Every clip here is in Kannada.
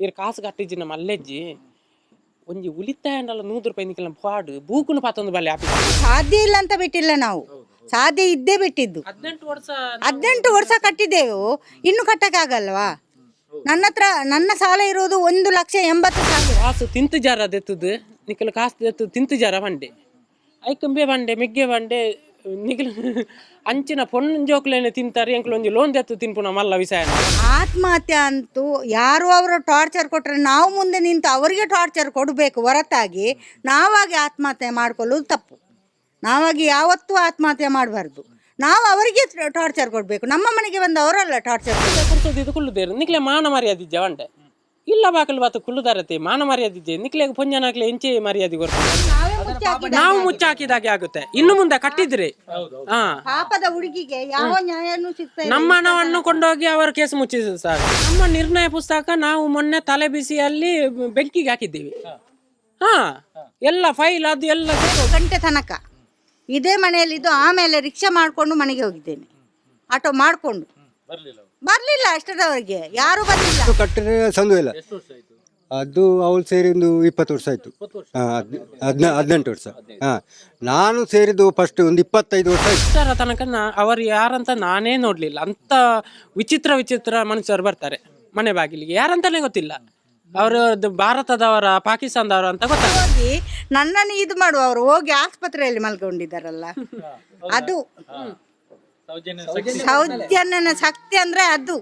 ಇರ್ ಕಾಸು కట్టించిన మల్లెజ్జి ಒಂಜಿ ಉಳಿತಾಯ ಅಂಡಲ್ಲ ನೂರು ರೂಪಾಯಿ ನಿಕ್ಲ ಪಾಡು. ಬೂಕುನು ಪಾತೊಂದು ಬಲ್ಲೆ ಆಫೀಸ್ ಸಾಧ್ಯ ಇಲ್ಲ ಅಂತ ಬಿಟ್ಟಿಲ್ಲ ನಾವು. ಸಾಧ್ಯ ಇದ್ದೇ ಬಿಟ್ಟಿದ್ದು. ಹದಿನೆಂಟು ವರ್ಷ ಹದಿನೆಂಟು ವರ್ಷ ಕಟ್ಟಿದ್ದೆವು. ಇನ್ನು ಕಟ್ಟಕ್ಕಾಗಲ್ವಾ? ನನ್ನ ಹತ್ರ ನನ್ನ ಸಾಲ ಇರೋದು ಒಂದು ಲಕ್ಷ ಎಂಬತ್ತು ಸಾವಿರ. ಕಾಸು ತಿಂತು ಜಾರ ದೆತ್ತದು. ನಿಖಲ್ ಕಾಸು ದೆತ್ತು ತಿಂತು ಜಾರ ಬಂಡೆ. ಐಕಂಬೆ ಬಂಡೆ ಮೆಗ್ಗೆ ಬಂಡೆ ಅಂಚಿನ ಪೊಂಜೋಕ್ಲೇನೆ ಜೋಕ್ಲೇನೆ ತಿಂತಾರೆ ಎಂಕ್ಲು ಒಂದು ಲೋನ್ ದೆತ್ತು ತಿನ್ಪುನ ಮಲ್ಲ ವಿಷಯ ಆತ್ಮಹತ್ಯೆ ಅಂತೂ ಯಾರು ಅವರು ಟಾರ್ಚರ್ ಕೊಟ್ಟರೆ ನಾವು ಮುಂದೆ ನಿಂತು ಅವರಿಗೆ ಟಾರ್ಚರ್ ಕೊಡಬೇಕು ಹೊರತಾಗಿ ನಾವಾಗಿ ಆತ್ಮಹತ್ಯೆ ಮಾಡ್ಕೊಳ್ಳೋದು ತಪ್ಪು. ನಾವಾಗಿ ಯಾವತ್ತೂ ಆತ್ಮಹತ್ಯೆ ಮಾಡಬಾರ್ದು. ನಾವು ಅವರಿಗೆ ಟಾರ್ಚರ್ ಕೊಡಬೇಕು. ನಮ್ಮ ಮನೆಗೆ ಬಂದು ಅವರಲ್ಲ ಟಾರ್ಚರ್ ಕೊಡ್ತದೆ ಇದು ನಿಕ್ಲೆ ಮಾನ ಮರ್ಯಾದಿದ್ದೆ ಬಂಡೆ ಇಲ್ಲ ಬಾಕಲು ಬಾತು ಕುಳ್ಳುದಾರತೆ ಮಾನ ಮರ್ಯಾದಿದ್ದೆ ನಿಕ್ಲೆಗೆ ಪೊಂಜನಾಕ್ಲೆ ಎಂಚೆ ಮರ್ಯಾದೆ ಕೊಡ್ತಾರೆ. ನಾವು ಮುಚ್ಚಾಕಿದಾಗೆ ಆಗುತ್ತೆ. ಇನ್ನು ಮುಂದೆ ಕಟ್ಟಿದ್ರಿ. ಹಾ. ಪಾಪದ ಹುಡುಗಿಗೆ ಯಾವ ನ್ಯಾಯನೂ ಸಿಗ್ತಾ ನಮ್ಮ ಹಣವನ್ನು ಕೊಂಡೋಗಿ ಅವರ ಕೇಸ್ ಮುಚ್ಚಿದ್ರು ಸರ್. ನಮ್ಮ ನಿರ್ಣಯ ಪುಸ್ತಕ ನಾವು ಮೊನ್ನೆ ತಲೆ ಬಿಸಿಯಲ್ಲಿ ಬೆಂಕಿಗೆ ಹಾಕಿದ್ದೀವಿ. ಹಾ. ಎಲ್ಲ ಫೈಲ್ ಅದು ಎಲ್ಲ ಗಂಟೆ ತನಕ. ಇದೇ ಮನೆಯಲ್ಲಿದ್ದು ಆಮೇಲೆ ರಿಕ್ಷಾ ಮಾಡಿಕೊಂಡು ಮನೆಗೆ ಹೋಗಿದ್ದೇನೆ. ಆಟೋ ಮಾಡಿಕೊಂಡು. ಬರಲಿಲ್ಲ ಅಷ್ಟರವರೆಗೆ. ಯಾರು ಬರಲಿಲ್ಲ. ಕಟ್ಟಿದ್ರೆ ಸಂದು ಇಲ್ಲ. ಅದು ಅವಳು ಸೇರಿ ಒಂದು ಇಪ್ಪತ್ತು ವರ್ಷ. ಆಯ್ತು ಹದಿನ ಹದಿನೆಂಟು ವರ್ಷ. ಹಾಂ ನಾನು ಸೇರಿದ್ದು ಫಸ್ಟ್ ಒಂದು ಇಪ್ಪತ್ತೈದು ವರ್ಷ ಆಯ್ತು. ಇಷ್ಟರ ತನಕ ನಾ ಅವರು ಯಾರಂತ ನಾನೇ ನೋಡಲಿಲ್ಲ. ಅಂತ ವಿಚಿತ್ರ ವಿಚಿತ್ರ ಮನುಷ್ಯರು ಬರ್ತಾರೆ ಮನೆ ಬಾಗಿಲಿಗೆ. ಯಾರಂತಲೇ ಗೊತ್ತಿಲ್ಲ. ಅವರು ಭಾರತದವರ ಪಾಕಿಸ್ತಾನದವರ ಅಂತ ಗೊತ್ತಾಗ ಹೋಗಿ ನನ್ನನ್ನು ಇದು ಮಾಡುವವರು ಹೋಗಿ ಆಸ್ಪತ್ರೆಯಲ್ಲಿ ಮಲ್ಕೊಂಡಿದ್ದಾರಲ್ಲ. ಅದು. ಸೌಜನ್ಯನ ಶಕ್ತಿ. ಅಂದ್ರೆ ಅದು.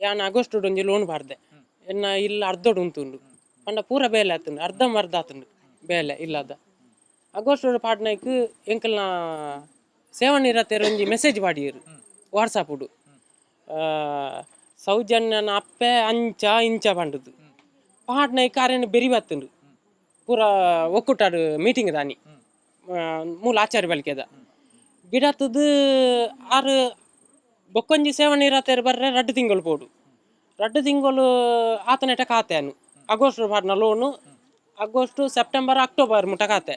ಯಾನ್ ಆಗಸ್ಟ್ ಒಂಜಿ ಲೋನ್ ಬಾರ್ದೆ ಎನ್ನ ಇಲ್ಲ, ಅರ್ಧೋಡು ಉಂತುಂಡು. ಪಂಡ ಪೂರ ಬೇಲೆ ಆತುಂಡು, ಅರ್ಧ ಮರ್ಧ ಆತುಂಡು ಬೇಲೆ ಇಲ್ಲದ. ಆಗಸ್ಟ್ ಪಾಡ್ನೈಕ್ ಎಂಕಲ್ನ ಸೇವನ್ ಇರತ್ತೇರ ಒಂಜಿ ಮೆಸೇಜ್ ಪಾಡಿಯರು ವಾಟ್ಸಪ್ಪುಡು ಸೌಜನ್ಯನ ಅಪ್ಪೆ ಅಂಚ ಇಂಚ ಪಂಡದು. ಪಾಡ್ನೈಕ್ ಕಾರ್ಯನ ಬೆರಿ ಬತ್ತುಂಡು. ಪೂರ ಒಕ್ಕೂಟಾಡು ಮೀಟಿಂಗ್ ದಾನಿ. ಮೂಲ ಆಚಾರ್ಯ ಬಲ್ಕೆದ ಬಿಡತ್ತದು ಆರು ಬೊಕ್ಕೊಂಜಿ ಸೇವನೆ ಇರತ್ತೇರು ಬರ್ರೆ ರಡ್ಡು ತಿಂಗಳು ಪೋಡು. ರಡ್ಡು ತಿಂಗಳು ಆತನೆಟ ಖಾತೆನು ಆಗಸ್ಟ್ ಪಾಡ್ನ ಲೋನು ಆಗಸ್ಟ್ ಸೆಪ್ಟೆಂಬರ್ ಅಕ್ಟೋಬರ್ ಮುಟ ಖಾತೆ.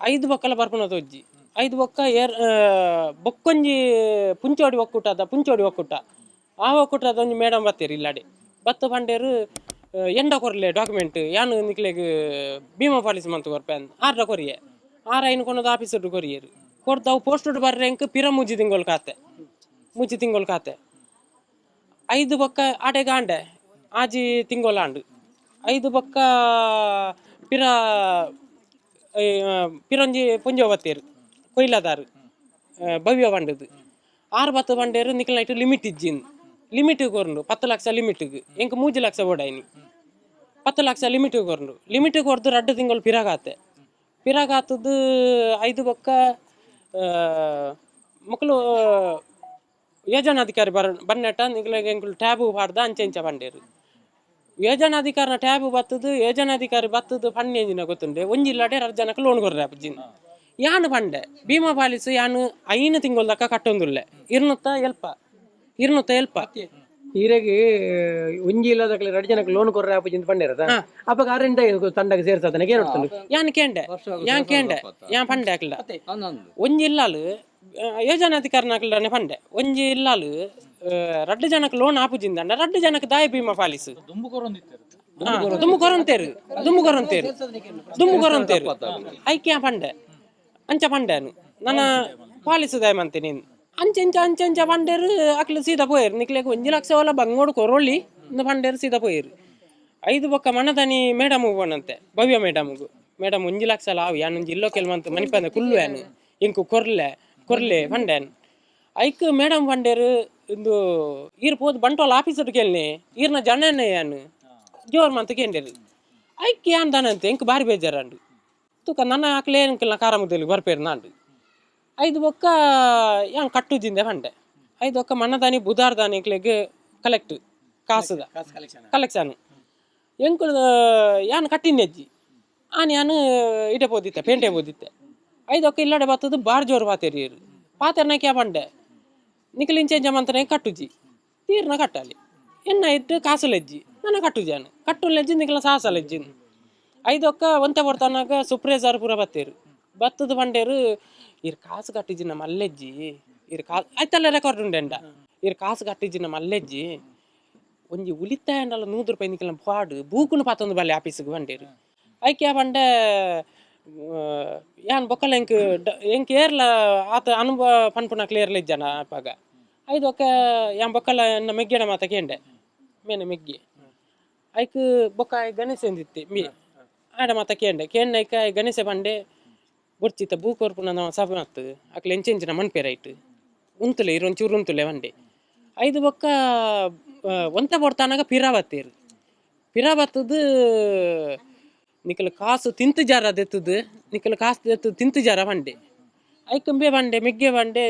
ಐದು ಬೊಕ್ಕಲ ಬರ್ಪುನ ತೊಜ್ಜಿ ಐದು ಬೊಕ್ಕ ಏರ್ ಬೊಕ್ಕೊಂಜಿ ಪುಂಚೋಡಿ ಒಕ್ಕೂಟದ ಪುಂಚೋಡಿ ಒಕ್ಕೂಟ. ಆ ಒಕ್ಕೂಟದ ಒಂಜಿ ಮೇಡಮ್ ಬತ್ತೀರಿ ಇಲ್ಲಾಡಿ. ಬತ್ತು ಪಂಡೇರು ಆ, ಎಂಡ ಕೊರ್ಲೆ ಡಾಕ್ಯುಮೆಂಟ್ ಯಾನು ನಿಕ್ಲೆಗ್ ಭೀಮಾ ಪಾಲಿಸಿ ಮಂತ್ ಕೊರ್ಪೆ ಅಂದ್. ಆರ್ಡ ಕೊರಿಯೆ. ಆರ ಐನು ಕೊನದ ಆಫೀಸರ್ ಕೊರಿಯರು. ಕೊಡ್ತಾವು ಪೋಸ್ಟ್ ಬರ್ರೆ ಎಂಕ್ ಪಿರ ಮುಜ್ಜಿ ತಿಂಗಳು ಖಾತೆ. ಮುಜ್ಜಿ ತಿಂಗಳು ಖಾತೆ. ಐದು ಬೊಕ್ಕ ಆಟೆ ಗಾಂಡೆ ಆಜಿ ತಿಂಗೊಲಾಂಡು. ಐದು ಬೊಕ್ಕ ಪಿರ ಪಿರಂಜಿ ಪುಂಜ ಬತ್ತೇರು ಕೊಯ್ಲದಾರು ಭವ್ಯ ಬಂಡದು ಆರು ಬತ್ತು ಬಂಡೇರು ನಿಖಲ್ ನೈಟ್ ಲಿಮಿಟ್ ಇಜ್ಜಿನ್. ಲಿಮಿಟ್ ಕೊರಂಡು ಪತ್ತು ಲಕ್ಷ ಲಿಮಿಟ್ಗೆ. ಎಂಕ್ ಮೂಜಿ ಲಕ್ಷ ಓಡಾಯಿನಿ. ಪತ್ತು ಲಕ್ಷ ಲಿಮಿಟ್ ಕೊರ್ಂಡು ಲಿಮಿಟ್ ಕೊರ್ದು ರಡ್ಡು ತಿಂಗಳು ಪಿರಾಗಾತೆ. ಪಿರಾಗಾತದ್ದು ಐದು ಬೊಕ್ಕ ಮಕ್ಕಳು ಯೋಜನಾಧಿಕಾರಿ ಬರ ಬನ್ನೆಟ ನಿಗ್ಲೆಗ್ ಎಂಕುಲು ಟ್ಯಾಬು ಪಾಡ್ದ ಅಂಚೆ ಇಂಚ ಬಂಡೇರು. ಯೋಜನಾಧಿಕಾರಿನ ಟ್ಯಾಬ್ ಬತ್ತದು ಯೋಜನಾಧಿಕಾರಿ ಬತ್ತದು ಫಂಡ್ ಎಂಜಿನ ಗೊತ್ತುಂಡೆ ಒಂಜಿಲ್ಲಡೆ ಜನಕ್ಕೆ ಲೋನ್ ಕೊರ್ರೆ ಅಪ್ಜಿನ್ ಯಾನು ಪಂಡೆ ಭೀಮಾ ಪಾಲಿಸು ಯಾನು ಐನು ತಿಂಗಳ ತಕ್ಕ ಕಟ್ಟೊಂದುಲ್ಲೆ. ಇರ್ನುತ್ತ ಎಲ್ಪ? ಇರ್ನುತ್ತ ಎಲ್ಪ? ಹೀರೆಗೆ ಒಂಜಿ ಇಲ್ಲದಕ್ಲೆ ಎರಡು ಜನಕ್ಕೆ ಲೋನ್ ಕೊರ್ರೆ ಆಪಜಿಂದ ಪಂಡಿರದ ಅಪ್ಪ ಕರೆಂಟ್ ತಂಡಕ್ಕೆ ಸೇರ್ಸದನೆ ಕೇಳ್ತಾನೆ ಯಾನ್ ಕೇಂಡೆ? ಯಾನ್ ಕೇಂಡೆ? ಯಾನ್ ಪಂಡೆ ಹಾಕ್ಲ? ಒಂಜಿ ಇಲ್ಲಾಲು ಯೋಜನಾಧಿಕಾರಿನಾಕ್ಲನೆ ಪಂಡೆ. ಒಂಜಿ ಇಲ್ಲಾಲು ರಡ್ಡು ಜನಕ್ಕೆ ಲೋನ್ ಆಪುಜಿಂದ ರಡ್ಡು ಜನಕ್ಕೆ ದಾಯ ಭೀಮಾ ಪಾಲಿಸು. ದುಮ್ಮು ಕೊರಂತೇರು ದುಮ್ಮು ಕೊರಂತೇರು ದುಮ್ಮು ಕೊರಂತೇರು ಐಕ್ಯ ಪಂಡೆ ಅಂಚ ಪಂಡೆನು. ನನ್ನ ಪಾಲಿಸು ದಯಮಂತೆ ನೀನು. ಅಂಚೆ ಅಂಚ ಇಂಚ ಅಂಚ ಪಂಡೇರು ಅಕ್ಲು ಸೀದಾ ಪೋಯರು ನಿಕ್ಲೆಗ್ ಒಂಜಿ ಲಕ್ಷ ಒಲ ಬಂಗೋಡು ಕೊರೊಳ್ಳಿ ಪಂಡೇರು ಸೀದಾ ಪೋಯರು ಐದು ಬೊಕ್ಕ ಮನದನಿ ಮೇಡಮ್ ಹೋಗೋಣಂತೆ ಭವ್ಯ ಮೇಡಮ್ಗು. ಮೇಡಮ್ ಒಂಜಿ ಲಕ್ಷ ಲಾವು ಯಾನೊಂಜಿ ಇಲ್ಲೋ ಕೆಲವಂತ ಮನಿಪಂದ ಕುಲ್ಲು ಯಾನು ಇಂಕು ಕೊರ್ಲೆ ಕೊರ್ಲೆ ಬಂಡೆನ್ ಐಕ್ ಮೇಡಮ್ ಪಂಡೆರ್ ಇಂದು ಈರ್ ಪೋದು ಬಂಟೋಲ್ ಆಫೀಸರ್ ಕೇಳ್ನೆ ಈರ್ನ ಜನನೇ ಯಾನು ಜೋರ್ ಮಂತ ಕೇಂದ್ರ ಐಕ್ ಯಾನ್ ದನಂತೆ ಇಂಕ್ ಬಾರಿ ಬೇಜಾರಂಡು. ತುಕ ನನ್ನ ಆಕ್ಲೆ ಇಂಕಲ್ನ ಕಾರಮದಲ್ಲಿ ಬರ್ಪೇರು ನಾಂಡು. ಐದು ಒಕ್ಕ ಯಾನ್ ಕಟ್ಟುಜಿಂದೆ ಪಂಡೆ ಐದು ಒಕ್ಕ ಮನ್ನದಾನಿ ಬುಧಾರ್ ದಾನಿ ಇಂಕ್ಲೆಗ್ ಕಲೆಕ್ಟ್ ಕಾಸುದ ಕಲೆಕ್ಷನ್. ಎಂಕುಲು ಯಾನ್ ಕಟ್ಟಿನೆಜ್ಜಿ ಆನ್ ಯಾನು ಇಡೆ ಪೋದಿತ್ತೆ ಪೇಂಟೆ ಪೋದಿತ್ತೆ. ಐದು ಒಕ್ಕ ಇಲ್ಲಡೆ ಬತ್ತದು ಬಾರ್ ಜೋರು ಪಾತೇರಿ ಪಾತೆರ್ನ ಕ್ಯಾ ಬಂಡೆ? ನಿಖಲಿಂಚೆಂಜ ಮಂತನೆ ಕಟ್ಟುಜಿ. ತೀರ್ನ ಕಟ್ಟಲಿ. ಎನ್ನ ಇಟ್ಟು ಕಾಸುಲೆಜ್ಜಿ ನನ್ನ ಕಟ್ಟು ಕಟ್ಟುಲೆಜ್ಜಿ ನಿಖಲ ಸಾಸಲೆಜ್ಜಿ ಐದು ಒಕ್ಕ ಒಂತೆ ಬರ್ತಾನಾಗ ಸುಪ್ರೇಜಾರ್ ಪೂರ ಬತ್ತೇರು. ಬತ್ತದ ಬಂಡೇರು, ಇರ್ ಕಾಸು ಕಟ್ಟಿಜಿನ ಮಲ್ಲೆಜ್ಜಿ ಇರ್ ಕಾ ಆಯ್ತಲ್ಲ ರೆಕಾರ್ಡ್ ಉಂಡೆಂಡ ಇರ್ ಕಾಸು ಕಟ್ಟಿಜಿನ ಮಲ್ಲೆಜ್ಜಿ ಒಂಜಿ ಉಳಿತಾಯಂಡಲ ನೂರು ರೂಪಾಯಿ ನಿಕ್ಲ ಪಾಡು. ಬೂಕುನು ಪಾತೊಂದು ಬಲ್ಲೆ ಆಫೀಸ್ಗೆ ಬಂಡೇರು. ಐಕೆ ಬಂಡೆ ಯಾನ್ ಬೊಕ್ಕಲ ಎಂಕ್ ಎಂಕ್ ಏರ್ಲ, ಆತ ಅನುಭವ ಪನ್ಪುನ ಏರ್ಲ ಇಜ್ಜನ ಅಪ್ಪಾಗ. ಐದು ಒಕ್ಕ ಯಾನ್ ಬೊಕ್ಕಲ ಎನ್ನ ಮೆಗ್ಗೆಡ ಮಾತ ಕೇಂಡೆ, ಮೇನೆ ಮೆಗ್ಗಿ. ಐಕ್ ಬೊಕ್ಕ ಗಣೇಶ ಎಂದಿತ್ತೆ, ಮಿ. ಆಡ ಮಾತ ಕೇಂಡೆ, ಕೇಂಡ ಐಕ ಗಣೇಶ ಬಂಡೆ ಬೊಡ್ಚಿತ್ತ ಬೂಕೋರ್ಪುನ ಕೊರ್ಪುನ ಸಭೆ ಮಾತು ಅಕ್ಲೆ ಎಂಚೆಂಚಿನ ಮನ್ಪೆ ರೈಟ್ ಉಂತುಲೆ ಇರು ಒಂಚೂರು ಉಂತುಲೆ ಬಂಡೆ ಐದು ಬೊಕ್ಕ ಒಂತ ಬೊಡ್ತಾನಾಗ ಪಿರಾ ಬತ್ತೇರು ನಿಕಲ್ ಕಾಸು ತಿಂತು ಜಾರ ದೆತ್ತದು, ನಿಕಲ್ ಕಾಸು ದೆತ್ತು ತಿಂತು ಜಾರ ಬಂಡೆ. ಐಕಂಬೆ ಬಂಡೆ, ಮೆಗ್ಗೆ ಬಂಡೆ,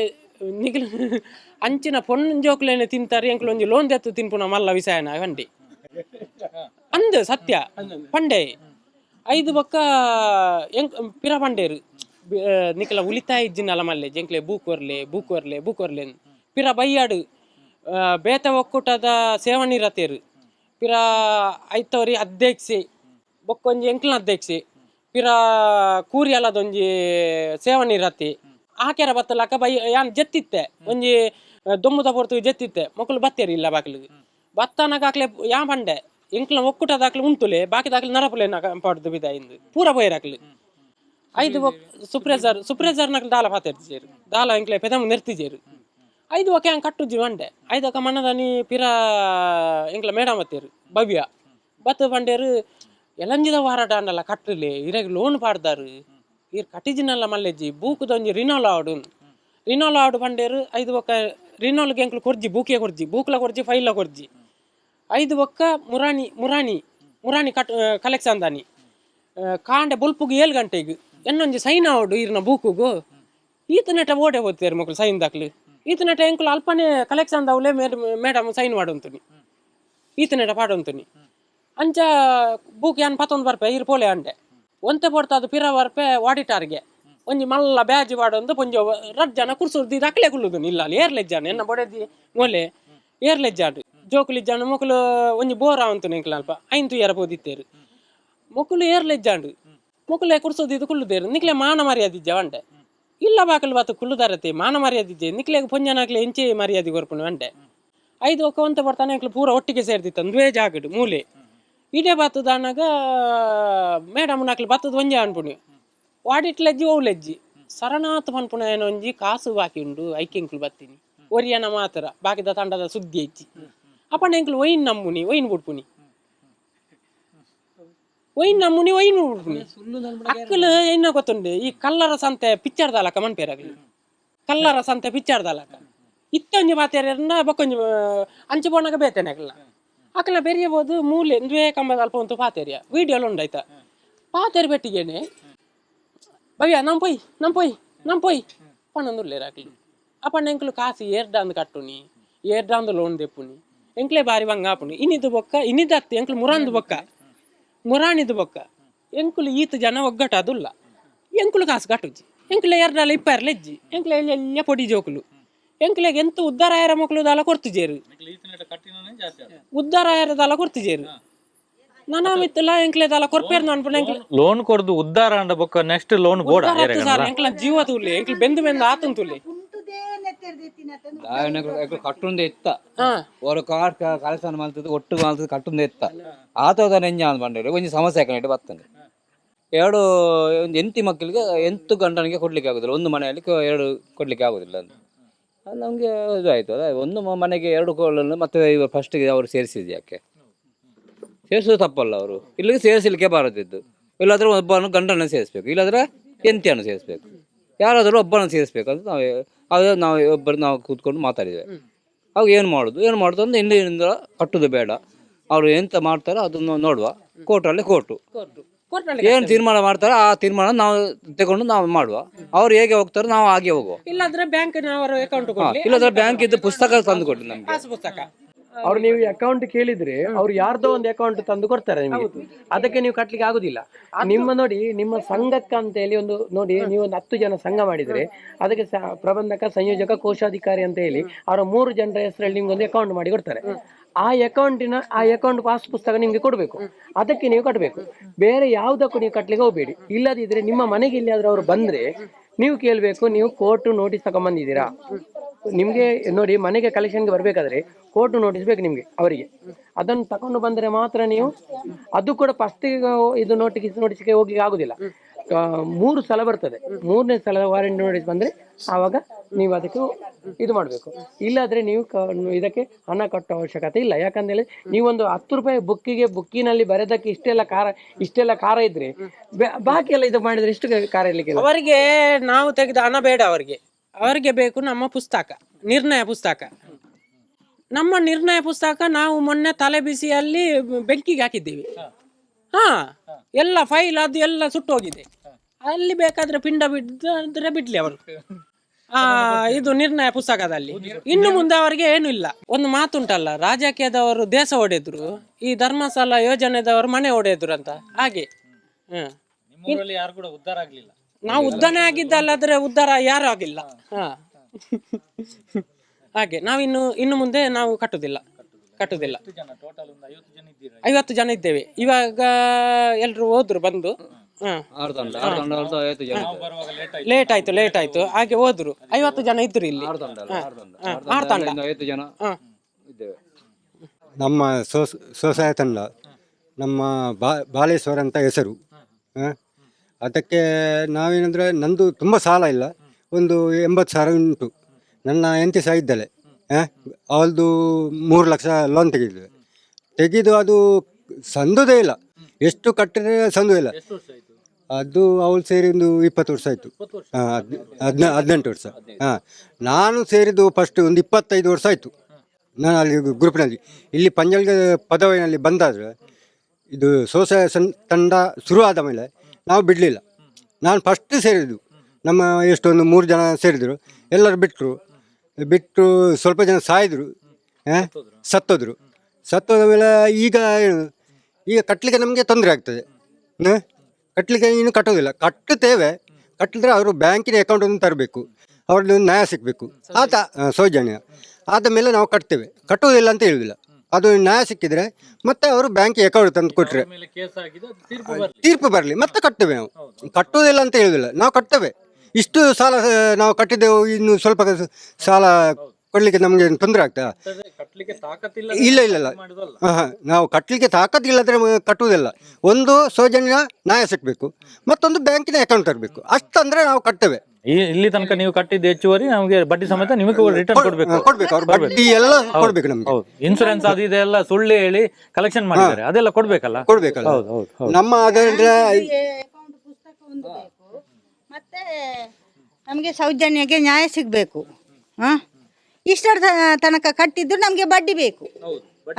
ನಿಕಲ್ ಅಂಚಿನ ಪೊಂಜೋಕ್ಲೇನೆ ತಿಂತಾರೆ, ಎಂಕ್ಲು ಒಂಜಿ ಲೋನ್ ದೆತ್ತು ತಿನ್ಪುನ ಮಲ್ಲ ವಿಷಯನ ಬಂಡೆ. ಅಂದ್ ಸತ್ಯ ಪಂಡೆ ಐದು ಬೊಕ್ಕ ಎಂಕ್ ಪಿರ ಪಂಡೇರು ನಿಕಲ ಉಳಿತಾಯ ಇಜ್ಜಿನಲ ಮಲ್ಲೆ, ಜಂಕ್ಲೆ ಬೂಕೊರ್ಲೆ ಬೂಕೊರ್ಲೆ ಬೂಕೊರ್ಲೆ ಪಿರ ಬೈಯಾಡು ಬೇತ ಒಕ್ಕೂಟದ ಸೇವಣಿರತೇರು ಪಿರ ಐತವ್ರಿ ಅಧ್ಯಕ್ಷೆ ಬೊಕ್ಕೊಂಜಿ ಎಂಕ್ಲನ ಅಧ್ಯಕ್ಷಿ, ಪಿರ ಕೂರಿ ಅಲ್ಲದೊಂಜಿ ಸೇವನಿರತಿ ಆಕೆರ ಬತ್ತಲಕ ಬೈ ಯಾನ್ ಜೆತ್ತಿತ್ತೆ, ಒಂಜಿ ದೊಮ್ಮುದ ಪೊರ್ತು ಜೆತ್ತಿತ್ತೆ ಮಕ್ಕಳು ಬತ್ತೇರಿ ಇಲ್ಲ ಬಾಕ್ಲಿಗೆ. ಬತ್ತನಗ ಆಕ್ಲೆ ಯಾ ಬಂಡೆ ಎಂಕ್ಲ ಒಕ್ಕುಟದಾಕ್ಲೆ ಉಂತುಲೆ, ಬಾಕಿ ದಾಖಲೆ ನರಪುಲೆ ಪಡ್ದು ಬಿದ ಇಂದು, ಪೂರ ಬೈರಾಕ್ಲಿ ಐದು ಸುಪ್ರೇಜರ್ ಸುಪ್ರೇಜರ್ ನಕ್ಲು ದಾಲ ಪಾತೆರ್ತಿಜೇರು, ದಾಲ ಎಂಕ್ಲೆ ಪೆದಮ್ ನಿರ್ತಿಜೇರು. ಐದು ಒಕೆ ಹಂಗೆ ಕಟ್ಟುಜಿ ಬಂಡೆ ಐದು ಒಕ್ಕ ಮಣ್ಣದನಿ ಪಿರ ಎಂಕ್ಲ ಮೇಡಮ್ ಬತ್ತೇರು ಭವ್ಯ. ಬತ್ತು ಬಂಡೇರು ಎಲಂಜಿದ ವಾರಾಟ ಅಂಡಲ್ಲ ಕಟ್ಟಲಿ ಇರಾಗ ಲೋನ್ ಪಾಡ್ದಾರು. ಇರ್ ಕಟ್ಟಿಜಿನಲ್ಲ ಮಲ್ಲೆಜ್ಜಿ ಬೂಕುದೊಂಜಿ ರಿನೋಲ್ ಆಡು ರಿನೋಲ್ ಆಡು ಬಂಡೇರು ಐದು ಒಕ್ಕ ರಿನೋಲ್ಗೆ ಎಂಕ್ಲು ಕೊರ್ಜಿ ಬೂಕೆ ಕೊರ್ಜಿ ಬೂಕ್ಲ ಕೊರ್ಜಿ ಫೈಲ ಕೊರ್ಜಿ ಐದು ಒಕ್ಕ ಮುರಾಣಿ ಮುರಾಣಿ ಮುರಾಣಿ ಕಟ್ ಕಲೆಕ್ಷನ್ ದಾನಿ ಕಾಂಡ ಬೊಲ್ಪುಗು ಏಳು ಗಂಟೆಗೆ. ಎನ್ನೊಂಜಿ ಸೈನ್ ಆವಡು ಇರ್ನ ಬೂಕುಗು. ಈತ ನಟ ಓಡೆ ಹೋಗ್ತಾರೆ ಮಕ್ಕಳು ಸೈನ್ ದಾಕ್ಲಿ ಈತ ನಟ ಎಂಕುಲು ಅಲ್ಪನೆ ಕಲೆಕ್ಷನ್ ದಾವ್ಲೆ ಮೇಡಮ್ ಸೈನ್ ಮಾಡುಂತುನಿ. ಈತ ನಟ ಪಾಡೊಂತುನಿ. ಅಂಚ ಬೂಕ್ ಏನ್ ಪತ್ತೊಂದು ಬರ್ಪೆ, ಇರ್ ಪೋಲೆ ಅಂಡೆ ಒಂತೆ ಪೊಡ್ತ ಅದು ಪಿರ ಬರ್ಪೆ ವಾಡಿಟಾರ್ಗೆ ಒಂಜಿ ಮಲ್ಲ ಬ್ಯಾಜ್ ವಾಡೊಂದು ಪೊಂಜ ರಡ್ ಜನ ಕುರ್ಸುರ್ದಿ ದಕ್ಲೆ ಕುಲ್ಲುದು ಅಲ್ಲಿ ಏರ್ಲೆಜ್ಜಾನು ಎನ್ನ ಬೊಡೆದಿ ಮೊಲೆ ಏರ್ಲೆಜ್ಜಾಡು ಜೋಕುಲಿಜ್ಜಾನು ಮೊಕಲು ಒಂಜಿ ಬೋರ ಅವಂತು ಎಂಕ್ಲ ಅಲ್ಪ ಐಂತು ಎರ ಪೋದಿತ್ತೇರು. ಮೊಕ್ಕಲು ಏರ್ಲೆಜ್ಜಾಂಡು ಮೊಕ್ಕಲೆ ಕುರ್ಸೋದಿದ್ದು ಕುಲ್ಲುದೇರು, ನಿಕ್ಲೆ ಮಾನ ಮರ್ಯಾದಿಜ್ಜ ಅಂಡೆ ಇಲ್ಲ ಬಾಕಲು ಬಾತು ಕುಲ್ಲುದಾರತಿ, ಮಾನ ಮರ್ಯಾದಿಜ್ಜೆ ನಿಕ್ಲೆಗ್ ಪೊಂಜನಾಕ್ಲೆ ಎಂಚೆ ಮರ್ಯಾದೆ ಕೊರ್ಪುಣು ಅಂಡೆ ಐದು ಒಕ್ಕ ಒಂತ ಬರ್ತಾನೆ ಪೂರ ಒಟ್ಟಿಗೆ ಸೇರ್ದಿತ್ತು ಒಂದುವೇ ಜಾಗಡು ಮೂಲೆ. ಇದೇ ಬತ್ತದ ಅನ್ನಾಗ ಮೇಡಮ್ ನಕ್ಲಿ ಬತ್ತದ ಒಂಜೆ ಅನ್ಪುಣಿ. ವಾಡಿಟ್ಲೆಜ್ಜಿ ಓವ್ಲೆಜ್ಜಿ ಸರಣಾತ್ ಪನ್ಪುಣ ಒಂಜಿ ಕಾಸು ಬಾಕಿ ಉಂಡು, ಐಕೆಂಕ್ಲು ಬತ್ತೀನಿ. ಒರಿಯನ ಮಾತ್ರ, ಬಾಕಿದ ತಂಡದ ಸುದ್ದಿ ಹೆಚ್ಚಿ ಅಪ್ಪಣ್ಣ ಎಂಕ್ಲು ಒಯ್ನ್ ನಮ್ಮುನಿ ಒಯ್ನ್ ಬಿಡ್ಪುನಿ ಒಯ್ನ್ ನಮ್ಮುನಿ ಒಯ್ನ್ ಬಿಡ್ಪುನಿ ಅಕ್ಕಲು ಏನ ಗೊತ್ತುಂಡೆ, ಈ ಕಲ್ಲರ ಸಂತೆ ಪಿಚ್ಚರ್ ದಲಕ ಮನ್ ಮನ್ಪೇರಾಗ್ಲಿ ಕಲ್ಲರ ಸಂತೆ ಪಿಚ್ಚರ್ ದಾಲಕ. ಇತ್ತೊಂಜಿ ಮಾತೇರನ್ನ ಬಕ್ಕೊಂಜಿ ಅಂಚೆ ಬೋಣಾಗ ಬೇತೇನೆ ಅಕ್ಕಲ ಬೆರೆಯಬಹುದು ಮೂಲೆ, ದ್ವೇ ಕಂಬದ ಅಲ್ಪ ಒಂದು ಪಾತೇರಿಯ. ವಿಡಿಯೋಲು ಉಂಡಾಯ್ತಾ. ಪಾತೇರಿ ಬೆಟ್ಟಿಗೆನೆ ಭವ್ಯ, ನಮ್ ಪೊಯ್ ನಮ್ ಪೊಯ್ ನಮ್ ಪೊಯ್. ಪಣ್ಣೊಂದುಲ್ಲೇರ ಅಕ್ಲಿ ಅಪ್ಪಣ್ಣ ಎಂಕ್ಲು ಕಾಸು ಏರ್ಡಾಂದು ಕಟ್ಟುನಿ, ಏರ್ಡಾಂದು ಲೋನ್ ದೆಪ್ಪುನಿ. ಎಂಕ್ಲೆ ಬಾರಿ ಬಂಗ ಆಪುನಿ. ಇನ್ನಿದು ಬೊಕ್ಕ, ಇನ್ನಿದ್ದು ಹತ್ತಿ ಎಂಕ್ಲು ಮುರಾಂದು ಬೊಕ್ಕ. ಮುರಾಣಿದು ಬೊಕ್ಕ. ಎಂಕುಲು ಈತ ಜನ ಒಗ್ಗಟ್ಟು ಅದುಲ್ಲ ಎಂಕುಲು ಕಾಸು ಕಟ್ಟುಜಿ ಎಂಕ್ಲೆ ಎರಡಲ್ಲ ಇಪ್ಪಾರ್ಲ ಇಜ್ಜಿ ಎಲ್ಲ ಪೊಡಿ ಜೋಕುಲು. ಎಂಕ್ಲೆಗೆ ಎಂತ ಉದ್ದಾರ ಆಯರ ಮಕ್ಕಳು ದಾಲ ಕೊಡ್ತಿದ್ದೇರು. ಉದ್ದಾರ ಆಯರ ದಾಲ ಕೊಡ್ತಿದ್ದೇರು. ನನ್ನ ಮಿತ್ತಲ ಎಂಕ್ಲೆ ದಾಲ ಕೊರ್ಪೇರ್ ಅನ್ಪುಣ ಎಂಕ್ಲೆ ಲೋನ್ ಕೊಡ್ದು ಉದ್ದಾರ ಅಂಡ ಬೊಕ್ಕ ನೆಕ್ಸ್ಟ್ ಲೋನ್ ಬೋಡ ಸರ್ ಎಂಕ್ಲ ಜೀವ ತುಲ್ಲೆ ಎಂಕ್ಲ ಬೆಂದು ಬೆಂದು ಆತನ್ ತುಲ್ಲೆ ಕಟ್ಟುಂದೆ ಇತ್ತ. ಓರ ಕಾರ್ ಕಲಸನ ಮಾಡ್ತದೆ ಒಟ್ಟು ಮಾಡ್ತದೆ ಕಟ್ಟುಂದೆ ಇತ್ತ. ಆತದ ನೆಂಜ ಅಂತ ಬಂದ್ರೆ ಒಂಜಿ ಸಮಸ್ಯೆ ಹಾಕೊಂಡು ಬರ್ತದೆ ಎರಡು ಒಂದು ಎಂತಿ ಮಕ್ಕಳಿಗೆ ಎಂತ ಗಂಟನಿಗೆ ಕೊಡ್ಲಿಕ್ಕೆ ಆಗುದಿಲ್ಲ ಒಂದು ಮನೆಯಲ್ಲಿ ಎರಡು ಕೊಡ್ಲಿಕ್ಕೆ ಆಗುದಿಲ್ಲ ಅಂತ ಅದು ನಮಗೆ ಇದು ಆಯ್ತು ಅದ ಒಂದು ಮ- ಮನೆಗೆ ಎರಡು ಕೋಲನ್ನು ಮತ್ತೆ ಇವರು ಫಸ್ಟಿಗೆ ಅವರು ಸೇರಿಸಿದ್ದು ಯಾಕೆ? ಸೇರಿಸೋದು ತಪ್ಪಲ್ಲ ಅವರು. ಇಲ್ಲಿಗೆ ಸೇರಿಸಲಿಕ್ಕೆ ಬಾರದಿದ್ದು. ಇಲ್ಲಾದ್ರೆ ಒಬ್ಬನು ಗಂಡನ ಸೇರಿಸ್ಬೇಕು. ಇಲ್ಲಾದ್ರೆ ಎಂತಿಯನ್ನು ಸೇರಿಸ್ಬೇಕು. ಯಾರಾದರೂ ಒಬ್ಬನ ಸೇರಿಸ್ಬೇಕು ಅಂತ ನಾವು ಅದು ನಾವು ಒಬ್ಬರು ನಾವು ಕೂತ್ಕೊಂಡು ಮಾತಾಡಿದ್ದೇವೆ. ಅವಾಗ ಏನು ಮಾಡೋದು? ಏನು ಮಾಡೋದು ಅಂದ್ರೆ ಹಿಂದಿನಿಂದ ಕಟ್ಟುದು ಬೇಡ. ಅವರು ಎಂತ ಮಾಡ್ತಾರೋ ಅದನ್ನು ನೋಡುವ. ಕೋರ್ಟಲ್ಲಿ ಕೋರ್ಟು. ಕೋರ್ಟ್ನಲ್ಲಿ ಏನು ತೀರ್ಮಾನ ಮಾಡ್ತಾರೋ ಆ ತೀರ್ಮಾನ ನಾವು ತಗೊಂಡು ನಾವು ಮಾಡುವ. ಅವ್ರು ಹೇಗೆ ಹೋಗ್ತಾರೋ ನಾವು ಹಾಗೆ ಹೋಗುವ. ಇಲ್ಲಾಂದ್ರೆ ಬ್ಯಾಂಕ್ನವರ ಅಕೌಂಟ್ ಹಾ, ಕೊಡ್ಲಿ. ಇಲ್ಲಾಂದ್ರೆ ಬ್ಯಾಂಕ್ ಇದ್ದ ಪುಸ್ತಕ ತಂದು ಕೊಡಿ ನಮ್ಗೆ. ಪಾಸ್ ಪುಸ್ತಕ. ಅವ್ರು ನೀವು ಅಕೌಂಟ್ ಕೇಳಿದ್ರೆ ಅವ್ರು ಯಾರ್ದೋ ಒಂದು ಅಕೌಂಟ್ ತಂದು ಕೊಡ್ತಾರೆ ನಿಮಗೆ. ಅದಕ್ಕೆ ನೀವು ಕಟ್ಲಿಕ್ಕೆ ಆಗುದಿಲ್ಲ. ನಿಮ್ಮ ನೋಡಿ ನಿಮ್ಮ ಸಂಘಕ್ಕೆ ಅಂತ ಹೇಳಿ ಒಂದು ನೋಡಿ ನೀವು ಒಂದು ಹತ್ತು ಜನ ಸಂಘ ಮಾಡಿದ್ರೆ ಅದಕ್ಕೆ ಸ- ಪ್ರಬಂಧಕ ಸಂಯೋಜಕ ಕೋಶಾಧಿಕಾರಿ ಅಂತ ಹೇಳಿ ಅವರ ಮೂರು ಜನರ ಹೆಸರಲ್ಲಿ ನಿಮ್ಗೊಂದು ಅಕೌಂಟ್ ಮಾಡಿ ಕೊಡ್ತಾರೆ. ಆ ಅಕೌಂಟಿನ ಆ ಅಕೌಂಟ್ ಪಾಸ್ ಪುಸ್ತಕ ನಿಮ್ಗೆ ಕೊಡಬೇಕು. ಅದಕ್ಕೆ ನೀವು ಕಟ್ಟಬೇಕು ಬೇರೆ ಯಾವುದಕ್ಕೂ ನೀವು ಕಟ್ಟಲಿಕ್ಕೆ ಹೋಗ್ಬೇಡಿ. ಇಲ್ಲದಿದ್ರೆ ನಿಮ್ಮ ಮನೆಗೆ ಎಲ್ಲಿಯಾದ್ರೂ ಅವರು ಬಂದ್ರೆ ನೀವು ಕೇಳಬೇಕು ನೀವು ಕೋರ್ಟ್ ನೋಟಿಸ್ ತಗೊಂಬಂದಿದ್ದೀರಾ? ನಿಮ್ಗೆ ನೋಡಿ ಮನೆಗೆ ಕಲೆಕ್ಷನ್ಗೆ ಬರ್ಬೇಕಾದ್ರೆ ಕೋರ್ಟ್ ನೋಟಿಸ್ ಬೇಕು ನಿಮ್ಗೆ ಅವರಿಗೆ. ಅದನ್ನು ತಕೊಂಡು ಬಂದ್ರೆ ಮಾತ್ರ ನೀವು ಅದು ಕೂಡ ಫಸ್ಟ್ ಇದು ನೋಟಿಸ್ ನೋಟಿಸ್ಗೆ ಹೋಗ್ಲಿಕ್ಕೆ ಆಗುದಿಲ್ಲ. ಮೂರು ಸಲ ಬರ್ತದೆ. ಮೂರನೇ ಸಲ ವಾರಂಟಿ ನೋಟಿಸ್ ಬಂದ್ರೆ ಆವಾಗ ನೀವು ಅದಕ್ಕೆ ಇದು ಮಾಡಬೇಕು. ಇಲ್ಲಾದರೆ ನೀವು ಇದಕ್ಕೆ ಹಣ ಕಟ್ಟೋ ಅವಶ್ಯಕತೆ ಇಲ್ಲ. ಯಾಕಂದೇಳಿ ನೀವೊಂದು ಹತ್ತು ರೂಪಾಯಿ ಬುಕ್ಕಿಗೆ ಬುಕ್ಕಿನಲ್ಲಿ ಬರೆದಕ್ಕೆ ಇಷ್ಟೆಲ್ಲ ಕಾರ ಇಷ್ಟೆಲ್ಲ ಕಾರ ಇದ್ರೆ ಬಾಕಿ ಎಲ್ಲ ಇದು ಮಾಡಿದ್ರೆ ಇಷ್ಟು ಕಾರ ಇರ್ಲಿಕ್ಕೆ ಅವರಿಗೆ ನಾವು ತೆಗೆದ ಹಣ ಬೇಡ ಅವರಿಗೆ. ಅವರಿಗೆ ಬೇಕು ನಮ್ಮ ಪುಸ್ತಕ, ನಿರ್ಣಯ ಪುಸ್ತಕ. ನಮ್ಮ ನಿರ್ಣಯ ಪುಸ್ತಕ ನಾವು ಮೊನ್ನೆ ತಲೆ ಬಿಸಿಯಲ್ಲಿ ಬೆಂಕಿಗೆ ಹಾಕಿದ್ದೀವಿ. ಹಾ ಎಲ್ಲ ಫೈಲ್ ಅದು ಎಲ್ಲ ಸುಟ್ಟೋಗಿದೆ. ಅಲ್ಲಿ ಬೇಕಾದ್ರೆ ಪಿಂಡ ಬಿಡ್ದ್ರೆ ಬಿಡ್ಲಿ ಅವರು. ಆ ಇದು ನಿರ್ಣಯ ಪುಸ್ತಕದಲ್ಲಿ. ಇನ್ನು ಮುಂದೆ ಅವರಿಗೆ ಏನು ಇಲ್ಲ. ಒಂದು ಮಾತುಂಟಲ್ಲ ರಾಜಕೀಯದವರು ದೇಶ ಒಡೆದ್ರು ಈ ಧರ್ಮಸ್ಥಳ ಯೋಜನೆದವರು ಮನೆ ಒಡೆದ್ರು ಅಂತ. ಹಾಗೆ. ಹ್ಮ್ ನಿಮ್ಮೂರಲ್ಲಿ ಯಾರು ಕೂಡ ಉದ್ಧಾರ ಆಗ್ಲಿಲ್ಲ. ನಾವು ಉದ್ದಾನೆ ಆಗಿದ್ದಲ್ಲಾದ್ರೆ ಉದ್ಧಾರ ಯಾರು ಆಗಿಲ್ಲ. ಹಾ. ಹಾಗೆ ನಾವಿನ್ನು ಇನ್ನು ಮುಂದೆ ನಾವು ಕಟ್ಟುದಿಲ್ಲ. ಕಟ್ಟುದಿಲ್ಲ. ಜನ ಟೋಟಲ್ ಒಂದು ಐವತ್ತು ಜನ ಇದ್ದೀರಾ? ಐವತ್ತು ಜನ ಇದ್ದೇವೆ. ಇವಾಗ ಎಲ್ರು ಹೋದ್ರು ಬಂದು. ಲೇಟ್ ಆಯ್ತು. ಲೇಟ್ ಆಯ್ತು ಲೇಟ್ ಆಯ್ತು. ಹಾಗೆ ಹೋದ್ರು. ಐವತ್ತು ಜನ ಇದ್ರು ಇಲ್ಲಿ. ಆರು ತಂಡ ನಮ್ಮ ಸ್ವಸ ಸ್ವಸಹಾಯ ತಂಡ ನಮ್ಮ ಬಾ ಬಾಲೇಶ್ವರ ಅಂತ ಹೆಸರು. ಅದಕ್ಕೆ ನಾವೇನಂದ್ರೆ ನಂದು ತುಂಬ ಸಾಲ ಇಲ್ಲ. ಒಂದು ಎಂಬತ್ತು ಸಾವಿರ ಉಂಟು. ನನ್ನ ಹೆಂಡತಿ ಸಹ ಇದ್ದಾಳೆ. ಅವಳದು ಮೂರು ಲಕ್ಷ ಲೋನ್ ತೆಗೆದಿದ್ದೆ ತೆಗೆದು ಅದು ಸಂದುದೇ ಇಲ್ಲ. ಎಷ್ಟು ಕಟ್ಟಿದ್ರೆ ಸಂದು ಇಲ್ಲ. ಅದು ಅವಳು ಸೇರಿ ಒಂದು ಇಪ್ಪತ್ತು ವರ್ಷ. ಆಯಿತು ಹದಿನ ಹದಿನೆಂಟು ವರ್ಷ. ಹಾಂ ನಾನು ಸೇರಿದ್ದು ಫಸ್ಟ್ ಒಂದು ಇಪ್ಪತ್ತೈದು ವರ್ಷ ಆಯಿತು. ನಾನು ಅಲ್ಲಿ ಗ್ರೂಪ್ನಲ್ಲಿ ಇಲ್ಲಿ ಪಂಜಲ್ಗೆ ಪದವಿನಲ್ಲಿ ಬಂದಾದರೆ ಇದು ಸೋಸಿಯೇಷನ್ ತಂಡ ಶುರು ಆದ ಮೇಲೆ ನಾವು ಬಿಡಲಿಲ್ಲ. ನಾನು ಫಸ್ಟ್ ಸೇರಿದ್ದು. ನಮ್ಮ ಎಷ್ಟೊಂದು ಮೂರು ಜನ ಸೇರಿದರು. ಎಲ್ಲರೂ ಬಿಟ್ಟರು ಬಿಟ್ಟು ಸ್ವಲ್ಪ ಜನ ಸಾಯಿದ್ರು? ಸತ್ತೋದ್ರು. ಸತ್ತೋದ ಮೇಲೆ ಈಗ ಏನು? ಈಗ ಕಟ್ಟಲಿಕ್ಕೆ ನಮಗೆ ತೊಂದರೆ ಆಗ್ತದೆ. ಹಾಂ? ಕಟ್ಟಲಿಕ್ಕೆ ಇನ್ನು ಕಟ್ಟೋದಿಲ್ಲ. ಕಟ್ಟುತ್ತೇವೆ. ಕಟ್ಟಿದ್ರೆ ಅವರು ಬ್ಯಾಂಕಿನ ಅಕೌಂಟನ್ನು ತರಬೇಕು. ಅವ್ರದ್ದು ನ್ಯಾಯ ಸಿಗಬೇಕು. ಆತ ಸೌಜನ್ಯ. ಆದ ಮೇಲೆ ನಾವು ಕಟ್ತೇವೆ. ಕಟ್ಟುವುದಿಲ್ಲ ಅಂತ ಹೇಳುದಿಲ್ಲ. ಅದು ನ್ಯಾಯ ಸಿಕ್ಕಿದ್ರೆ ಮತ್ತೆ ಅವರು ಬ್ಯಾಂಕ್ ಅಕೌಂಟ್ ತಂದು ಕೊಟ್ಟರೆ ತೀರ್ಪು ಬರ್ಲಿ. ಮತ್ತೆ ಕಟ್ತೇವೆ ನಾವು. ಕಟ್ಟುವುದಿಲ್ಲ ಅಂತ ಹೇಳುದಿಲ್ಲ. ನಾವು ಕಟ್ತೇವೆ. ಇಷ್ಟು ಸಾಲ ಆ, ನಾವು ಕಟ್ಟಿದ್ದೆವು ಇನ್ನು ಸ್ವಲ್ಪ ಸ- ಸಾಲ ಕೊಡಲಿಕ್ಕೆ ನಮಗೆ ತೊಂದರೆ ಆಗ್ತಾ? ಅದೇ ಕಟ್ಲಿಕ್ಕೆ ತಾಕತ್ತಿಲ್ಲ ಇಲ್ಲ ಇಲ್ಲ ಇಲ್ಲ. ಮಾಡುದಲ್ಲ. ಆಹಾ, ನಾವು ಕಟ್ಟಲಿಕ್ಕೆ ತಾಕತ್ತಿಲ್ಲದ್ರೆ ಅಂದ್ರೆ ಕಟ್ಟುವುದಿಲ್ಲ. ಒಂದು ಸೌಜನ್ಯ ನ್ಯಾಯ ಸಿಗಬೇಕು ಮತ್ತೊಂದು ಬ್ಯಾಂಕಿನ ಅಕೌಂಟ್ ತರಬೇಕು. ಅಷ್ಟಂದ್ರೆ ನಾವು ಕಟ್ತೇವೆ ಈ ಇಲ್ಲಿ ತನಕ ನೀವು ಕಟ್ಟಿದ್ದು ಹೆಚ್ಚುವರಿ ನಮಗೆ ಬಡ್ಡಿ ಸಮೇತ ನಿಮಗೆ ರಿಟರ್ನ್ ಕೊಡ್ಬೇಕು. ಕೊಡ್ಬೇಕು ಅವ್ರು ಬಡ್ಡಿ ಎಲ್ಲ ಕೊಡ್ಬೇಕು ನಮ್ಗೆ. ಹೌದು. ಇನ್ಸೂರೆನ್ಸ್ ಅದು ಇದೆಲ್ಲ ಸುಳ್ಳು ಹೇಳಿ ಕಲೆಕ್ಷನ್ ಮಾಡಿದ್ದಾರೆ. ಅದೆಲ್ಲ ಕೊಡ್ಬೇಕಲ್ಲ? ಕೊಡ್ಬೇಕಲ್ಲ. ಹೌದು ಹೌದು ಹೌದು. ನಮ್ಮ ಅದಂದ್ರೆ ಅಕೌಂಟ್ ಪುಸ್ತಕ ಒಂದು ಬೇಕು ಮತ್ತೆ ನಮಗೆ ಸೌಜನ್ಯಕ್ಕೆ ನ್ಯಾಯ ಸಿಗಬೇಕು. ಹಾಂ? ಇಷ್ಟರ ತ- ತನಕ ಕಟ್ಟಿದ್ದು ನಮಗೆ ಬಡ್ಡಿ ಬೇಕು.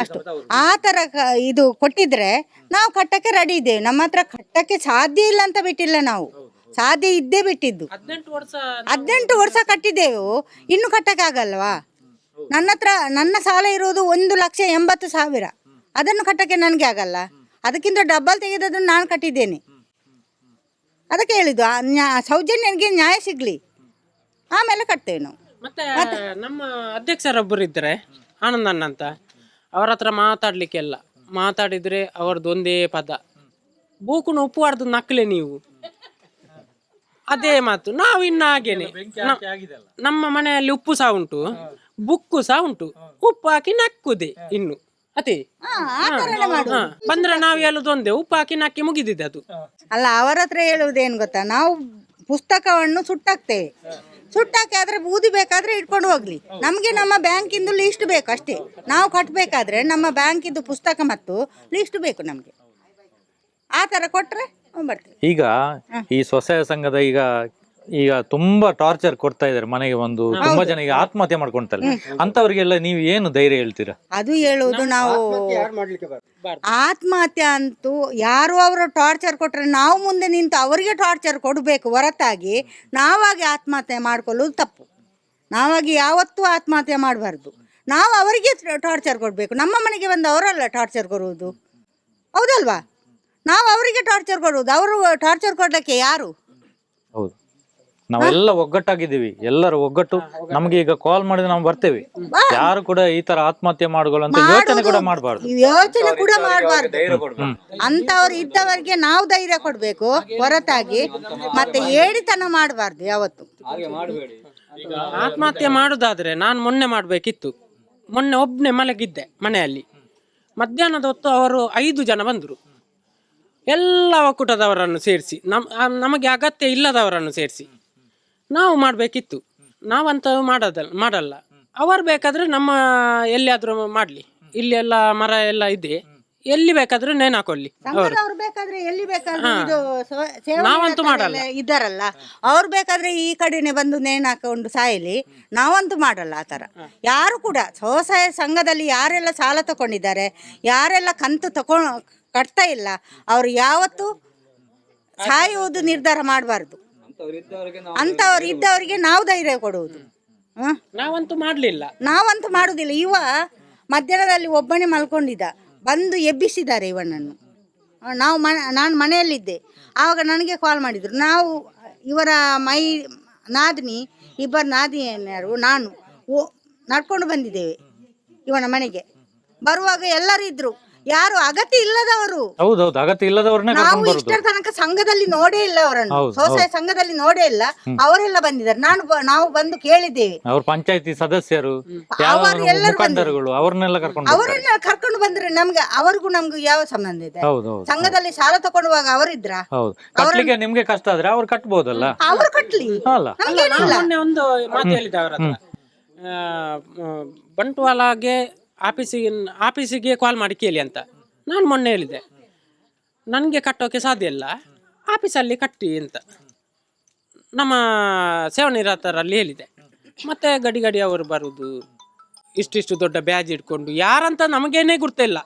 ಅಷ್ಟು. ಆ ಥರ ಕ- ಇದು ಕೊಟ್ಟಿದ್ರೆ ನಾವು ಕಟ್ಟಕ್ಕೆ ರೆಡಿ ಇದ್ದೇವೆ. ನಮ್ಮ ಹತ್ರ ಕಟ್ಟಕ್ಕೆ ಸಾಧ್ಯ ಇಲ್ಲ ಅಂತ ಬಿಟ್ಟಿಲ್ಲ ನಾವು. ಸಾಧ್ಯ ಇದ್ದೇ ಬಿಟ್ಟಿದ್ದು. ಹದಿನೆಂಟು ವರ್ಷ ಹದಿನೆಂಟು ವರ್ಷ ಕಟ್ಟಿದ್ದೆವು. ಇನ್ನು ಕಟ್ಟಕ್ಕೆ ಆಗಲ್ವಾ ನನ್ನ ಹತ್ರ ನನ್ನ ಸಾಲ ಇರೋದು ಒಂದು ಲಕ್ಷ ಎಂಬತ್ತು ಸಾವಿರ. ಅದನ್ನು ಕಟ್ಟಕ್ಕೆ ನನಗೆ ಆಗಲ್ಲ. ಅದಕ್ಕಿಂತ ಡಬ್ಬಲ್ ತೆಗೆದದನ್ನು ನಾನು ಕಟ್ಟಿದ್ದೇನೆ. ಅದಕ್ಕೆ ಹೇಳಿದ್ದು ಆ ನ್ಯಾ- ಸೌಜನ್ಯನಿಗೆ ನ್ಯಾಯ ಸಿಗ್ಲಿ. ಆಮೇಲೆ ಕಟ್ತೇವೆ ನಾವು. ಮತ್ತೆ ನಮ್ಮ ಅಧ್ಯಕ್ಷರೊಬ್ಬರು ಇದ್ದಾರೆ ಆನಂದ್ ಅಣ್ಣ ಅಂತ ಅವ್ರ ಹತ್ರ ಮಾತಾಡ್ಲಿಕ್ಕೆಲ್ಲ. ಮಾತಾಡಿದ್ರೆ ಅವ್ರದ್ದು ಒಂದೇ ಪದ. ಬೂಕುನ ಉಪ್ಪು ನಕ್ಕಲೆ ನಕ್ಲೆ ನೀವು. ಅದೇ ಮಾತು. ನಾವು ಇನ್ನು ಹಾಗೇನೆ. ನಮ್ಮ ಮನೆಯಲ್ಲಿ ಉಪ್ಪು ಸಹ ಉಂಟು. ಬುಕ್ಕು ಸಹ ಉಂಟು. ಉಪ್ಪು ಹಾಕಿ ನಕ್ಕುದೆ ಇನ್ನು. ಹಾ, ಬಂದ್ರೆ ನಾವು ಹೇಳುದು ಒಂದೇ ಉಪ್ಪು ಹಾಕಿ ನಾಕಿ ಮುಗಿದಿದೆ ಅದು. ಅಲ್ಲ ಅವರ ಹತ್ರ ಹೇಳುವುದೇನು ಗೊತ್ತಾ? ನಾವು ಪುಸ್ತಕವನ್ನು ಸುಟ್ಟಾಕ್ತೇವೆ. ಸುಟ್ಟಾಕಿ ಆದ್ರೆ ಬೂದಿ ಬೇಕಾದ್ರೆ ಇಟ್ಕೊಂಡು ಹೋಗ್ಲಿ. ನಮಗೆ ನಮ್ಮ ಬ್ಯಾಂಕಿಂದು ಲಿಸ್ಟ್ ಬೇಕು ಅಷ್ಟೇ. ನಾವು ಕಟ್ಟಬೇಕಾದ್ರೆ ನಮ್ಮ ಬ್ಯಾಂಕಿದ್ದು ಪುಸ್ತಕ ಮತ್ತು ಲಿಸ್ಟ್ ಬೇಕು ನಮಗೆ. ಆತರ ಕೊಟ್ರೆ ಕೊಟ್ಟರೆ ಬರ್ತೇವೆ. ಈಗ ಈ ಸ್ವಸಹಾಯ ಸಂಘದ ಈಗ ಈಗ ತುಂಬಾ ಟಾರ್ಚರ್ ಕೊಡ್ತಾ ಇದ್ದಾರೆ ಮನೆಗೆ ಬಂದು ತುಂಬಾ ಜನ ಈಗ ಆತ್ಮಹತ್ಯೆ ಮಾಡ್ಕೊಂತಾರೆ ಅಂತವರಿಗೆಲ್ಲ ನೀವು ಏನು ಧೈರ್ಯ ಹೇಳ್ತೀರಾ? ಅದು ಹೇಳುವುದು ನಾವು ಆತ್ಮಹತ್ಯೆ ಅಂತೂ ಯಾರು ಅವರು ಟಾರ್ಚರ್ ಕೊಟ್ರೆ ನಾವು ಮುಂದೆ ನಿಂತು ಅವರಿಗೆ ಟಾರ್ಚರ್ ಕೊಡಬೇಕು ಹೊರತಾಗಿ ನಾವಾಗಿ ಆತ್ಮಹತ್ಯೆ ಮಾಡ್ಕೊಳ್ಳೋದು ತಪ್ಪು. ನಾವಾಗಿ ಯಾವತ್ತೂ ಆತ್ಮಹತ್ಯೆ ಮಾಡಬಾರ್ದು. ನಾವು ಅವರಿಗೆ ಟಾರ್ಚರ್ ಕೊಡಬೇಕು. ನಮ್ಮ ಮನೆಗೆ ಬಂದು ಅವರಲ್ಲ ಟಾರ್ಚರ್ ಕೊಡುವುದು. ಹೌದಲ್ವಾ? ನಾವು ಅವರಿಗೆ ಟಾರ್ಚರ್ ಕೊಡುವುದು. ಅವರು ಟಾರ್ಚರ್ ಕೊಡಲಿಕ್ಕೆ ಯಾರು? ಹೌದು. ನಾವೆಲ್ಲ ಒಗ್ಗಟ್ಟಾಗಿದ್ದೀವಿ. ಎಲ್ಲರೂ ಒಗ್ಗಟ್ಟು. ನಮ್ಗೆ ಈಗ ಕಾಲ್ ಮಾಡಿದ್ರೆ ನಾವು ಬರ್ತೇವೆ. ಯಾರು ಕೂಡ ಈ ತರ ಆತ್ಮಹತ್ಯೆ ಅಂತ ಯೋಚನೆ ಕೂಡ ಮಾಡಬಾರ್ದು. ಯೋಚನೆ ಕೂಡ ಮಾಡಬಾರ್ದು. ಅಂತವ್ರು ಇದ್ದವರಿಗೆ ನಾವು ಧೈರ್ಯ ಕೊಡ್ಬೇಕು ಹೊರತಾಗಿ. ಮತ್ತೆ ಏಡಿತನ ಮಾಡಬಾರ್ದು ಯಾವತ್ತು. ಆತ್ಮಹತ್ಯೆ ಮಾಡುದಾದ್ರೆ ನಾನು ಮೊನ್ನೆ ಮಾಡಬೇಕಿತ್ತು. ಮೊನ್ನೆ ಒಬ್ಬನೇ ಮಲಗಿದ್ದೆ ಮನೆಯಲ್ಲಿ. ಮಧ್ಯಾಹ್ನದ ಹೊತ್ತು ಅವರು ಐದು ಜನ ಬಂದರು. ಎಲ್ಲ ಒಕ್ಕೂಟದವರನ್ನು ಸೇರಿಸಿ. ನಮ್ ನಮಗೆ ಅಗತ್ಯ ಇಲ್ಲದವರನ್ನು ಸೇರಿಸಿ. ನಾವು ಮಾಡಬೇಕಿತ್ತು. ನಾವಂತ ಮಾಡೋದಲ್ಲ ಮಾಡಲ್ಲ. ಅವರು ಬೇಕಾದ್ರೆ ನಮ್ಮ ಎಲ್ಲಿಯಾದ್ರೂ ಮಾಡಲಿ. ಇಲ್ಲಿ ಎಲ್ಲ ಮರ ಎಲ್ಲ ಇದೆ. ಎಲ್ಲಿ ಬೇಕಾದ್ರೂ ನೇಣು ಹಾಕೊಳ್ಳಿ. ಅವರು. ಬೇಕಾದ್ರೆ ಎಲ್ಲಿ ಬೇಕಾದ್ರೆ ಇದು ಸ್ವ- ನಾವಂತೂ ಮಾಡಲ್ಲ. ಇದ್ದಾರಲ್ಲ. ಅವ್ರು ಬೇಕಾದ್ರೆ ಈ ಕಡೆನೆ ಬಂದು ನೇಣು ಹಾಕೊಂಡು ಸಾಯಲಿ. ನಾವಂತೂ ಮಾಡಲ್ಲ ಆ ಥರ ಯಾರು ಕೂಡ ಸ್ವಸಹಾಯ ಸಂಘದಲ್ಲಿ ಯಾರೆಲ್ಲ ಸಾಲ ತಗೊಂಡಿದ್ದಾರೆ ಯಾರೆಲ್ಲ ಕಂತು ತಕೊ ಕಟ್ತಾ ಇಲ್ಲ ಅವ್ರು ಯಾವತ್ತು ಸಾಯುವುದು ನಿರ್ಧಾರ ಮಾಡಬಾರ್ದು. ಅಂಥವ್ರು ಇದ್ದವರಿಗೆ ನಾವು ಧೈರ್ಯ ಕೊಡುವುದು. ಹ್ಮ್ ನಾವಂತೂ ಮಾಡಲಿಲ್ಲ. ನಾವಂತೂ ಮಾಡುವುದಿಲ್ಲ ಇವ ಮಧ್ಯಾಹ್ನದಲ್ಲಿ ಒಬ್ಬನೇ ಮಲ್ಕೊಂಡಿದ್ದ. ಬಂದು ಎಬ್ಬಿಸಿದ್ದಾರೆ ಇವನನ್ನು. ನಾವು ಮ ನಾನು ಮನೆಯಲ್ಲಿದ್ದೆ. ಆವಾಗ ನನಗೆ ಕಾಲ್ ಮಾಡಿದರು. ನಾವು ಇವರ ಮೈ ನಾದಿನಿ ಇಬ್ಬರು ನಾದಿನಿಯರು ನಾನು ಓ ನಡ್ಕೊಂಡು ಬಂದಿದ್ದೇವೆ ಇವನ ಮನೆಗೆ. ಬರುವಾಗ ಎಲ್ಲರೂ ಇದ್ರು. ಯಾರು ಅಗತ್ಯ ಇಲ್ಲದವರು. ಹೌದೌದು ಅಗತ್ಯ ಇಲ್ಲದವ್ರನ್ನ ನಾವು ಕರ್ಕೊಂಡು ಬರುದು. ಇಷ್ಟರ ತನಕ ಸಂಘದಲ್ಲಿ ನೋಡೇ ಇಲ್ಲ ಅವರನ್ನು. ಹೌದು, ಸ್ವಸಹಾಯ ಸಂಘದಲ್ಲಿ ನೋಡೇ ಇಲ್ಲ. ಅವರೆಲ್ಲ ಬಂದಿದ್ದಾರೆ. ನಾನು ಬ- ನಾವು ಬಂದು ಕೇಳಿದ್ದೇವೆ. ಅವ್ರ ಪಂಚಾಯತಿ ಸದಸ್ಯರು ಯಾವ ಅವರನ್ನೆಲ್ಲ ಎಲ್ಲರೂ ಮುಖಂಡರುಗಳು ಅವ್ರನ್ನೆಲ್ಲ ಕರ್ಕೊಂಡು ಬರ್ತಾರೆ ಅವರನ್ನ ಕರ್ಕೊಂಡು ಬಂದ್ರೆ ನಮ್ಗೆ ಅವ್ರಿಗೂ ನಮ್ಗೂ ಯಾವ ಸಂಬಂಧ ಇದೆ? ಹೌದು ಹೌದು. ಸಂಘದಲ್ಲಿ ಸಾಲ ತಗೊಂಡುವಾಗ ಅವರಿದ್ರ? ಹೌದು. ಕಟ್ಲಿಕ್ಕೆ ನಿಮ್ಗೆ ಕಷ್ಟ ಆದ್ರೆ ಅವ್ರು ಕಟ್ಬೋದಲ್ಲ? ಅವರು ಕಟ್ಲಿ. ಅಲ್ಲ. ನಾನು ಮೊನ್ನೆ ಒಂದು ಮಾತು ಹೇಳಿದ್ದೆ ಅವರ ಹತ್ರ. ಆ, ಮ್, ಬಂಟ್ವಾಳಗೆ ಆಫೀಸಿಗೆ ಆಫೀಸಿಗೆ ಕಾಲ್ ಮಾಡಿ ಕೇಳಿ ಅಂತ. ನಾನು ಮೊನ್ನೆ ಹೇಳಿದೆ, ನನಗೆ ಕಟ್ಟೋಕೆ ಸಾಧ್ಯ ಇಲ್ಲ, ಆಫೀಸಲ್ಲಿ ಕಟ್ಟಿ ಅಂತ. ನಮ್ಮ ಸೇವನಿರತರಲ್ಲಿ ಹೇಳಿದೆ, ಮತ್ತೆ ಗಡಿ ಗಡಿ ಅವರು ಬರುವುದು ಇಷ್ಟಿಷ್ಟು ದೊಡ್ಡ ಬ್ಯಾಜ್ ಇಟ್ಕೊಂಡು, ಯಾರಂತ ನಮಗೇನೇ ಗೊತ್ತಿಲ್ಲ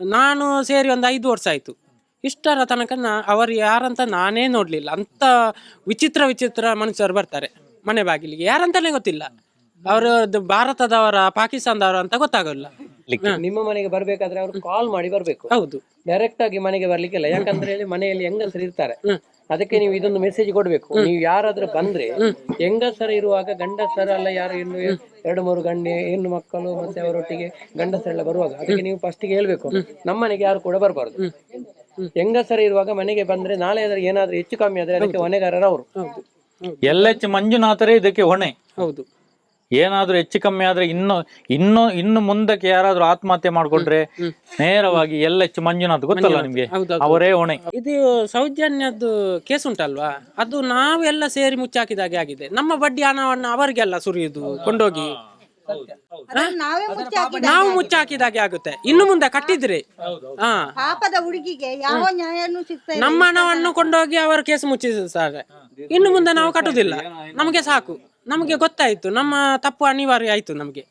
ನಾನು ಸೇರಿ ಒಂದು ಐದು ವರ್ಷ ಆಯಿತು. ಇಷ್ಟರ ತನಕ ನಾ, ಅವರು ಯಾರಂತ ನಾನೇ ನೋಡಲಿಲ್ಲ. ಅಂಥ ವಿಚಿತ್ರ ವಿಚಿತ್ರ ಮನುಷ್ಯರು ಬರ್ತಾರೆ, ಮನೆ ಬಾಗಿಲಿಗೆ. ಯಾರಂತಲೇ ಗೊತ್ತಿಲ್ಲ. ಅವರು ಭಾರತದವರ ಪಾಕಿಸ್ತಾನದವರ ಅಂತ ಗೊತ್ತಾಗಲ್ಲ. ನಿಮ್ಮ ಮನೆಗೆ ಬರ್ಬೇಕಾದ್ರೆ ಅವ್ರು ಕಾಲ್ ಮಾಡಿ ಬರ್ಬೇಕು. ಹೌದು. ಡೈರೆಕ್ಟ್ ಆಗಿ ಮನೆಗೆ ಬರ್ಲಿಕ್ಕಿಲ್ಲ ಯಾಕಂದ್ರೆ ಹೇಳಿ ಮನೆಯಲ್ಲಿ ಹೆಂಗಸರು ಇರ್ತಾರೆ. ಅದಕ್ಕೆ ನೀವು ಇದೊಂದು ಮೆಸೇಜ್ ಕೊಡ್ಬೇಕು. ನೀವು ಯಾರಾದ್ರೂ ಬಂದ್ರೆ ಹೆಂಗಸರು ಇರುವಾಗ ಗಂಡಸರ ಅಲ್ಲ ಯಾರು ಇನ್ನು ಎರಡು ಮೂರು ಗಂಡೆ ಹೆಣ್ಣು ಮಕ್ಕಳು ಮತ್ತೆ ಅವರೊಟ್ಟಿಗೆ ಗಂಡಸರೆಲ್ಲ ಬರುವಾಗ ಅದಕ್ಕೆ ನೀವು ಫಸ್ಟ್ಗೆ ಹೇಳ್ಬೇಕು. ನಮ್ಮ ಮನೆಗೆ ಯಾರು ಕೂಡ ಬರಬಾರ್ದು. ಹೆಂಗಸರು ಇರುವಾಗ ಮನೆಗೆ ಬಂದ್ರೆ ನಾಳೆ ಆದ್ರೆ ಏನಾದ್ರೂ ಹೆಚ್ಚು ಕಮ್ಮಿ ಆದ್ರೆ ಅದಕ್ಕೆ ಹೊಣೆಗಾರರು ಅವರು ಎಲ್ಲ ಹೆಚ್ಚು ಮಂಜುನಾಥರೇ ಇದಕ್ಕೆ ಹೊಣೆ. ಹೌದು. ಏನಾದ್ರೂ ಹೆಚ್ಚು ಕಮ್ಮಿ ಆದ್ರೆ ಇನ್ನು ಇನ್ನು ಇನ್ನು ಮುಂದಕ್ಕೆ ಯಾರಾದ್ರೂ ಆತ್ಮಹತ್ಯೆ ಮಾಡ್ಕೊಂಡ್ರೆ ನೇರವಾಗಿ ಎಲ್ಲ ಹೆಚ್ಚು ಮಂಜುನಾಥ್ ಗೊತ್ತಲ್ಲ ನಿಮ್ಗೆ. ಅವರೇ ಹೊಣೆ. ಇದು ಸೌಜನ್ಯದ್ದು ಕೇಸ್ ಉಂಟಲ್ವಾ? ಅದು ನಾವೆಲ್ಲ ಸೇರಿ ಮುಚ್ಚಾಕಿದಾಗೆ ಆಗಿದೆ. ನಮ್ಮ ಬಡ್ಡಿ ಹಣವನ್ನು ಅವರಿಗೆಲ್ಲ ಸುರಿಯುದು ಕೊಂಡೋಗಿ. ನಾವೇ ಮುಚ್ಚಿ ನಾವು ಮುಚ್ಚಾಕಿದಾಗೆ ಆಗುತ್ತೆ. ಇನ್ನು ಮುಂದೆ ಕಟ್ಟಿದ್ರೆ. ಹಾ. ಪಾಪದ ಹುಡುಗಿಗೆ ಯಾವ ನ್ಯಾಯನೂ ಸಿಗ್ತದೆ ನಮ್ಮ ಹಣವನ್ನು ಕೊಂಡೋಗಿ ಅವರು ಕೇಸ್ ಮುಚ್ಚಿಸ್ತಾರೆ ಇನ್ನು ಮುಂದೆ ನಾವು ಕಟ್ಟುದಿಲ್ಲ. ನಮಗೆ ಸಾಕು. ನಮಗೆ ಗೊತ್ತಾಯ್ತು. ನಮ್ಮ ತಪ್ಪು ಅನಿವಾರ್ಯ ಆಯ್ತು ನಮಗೆ.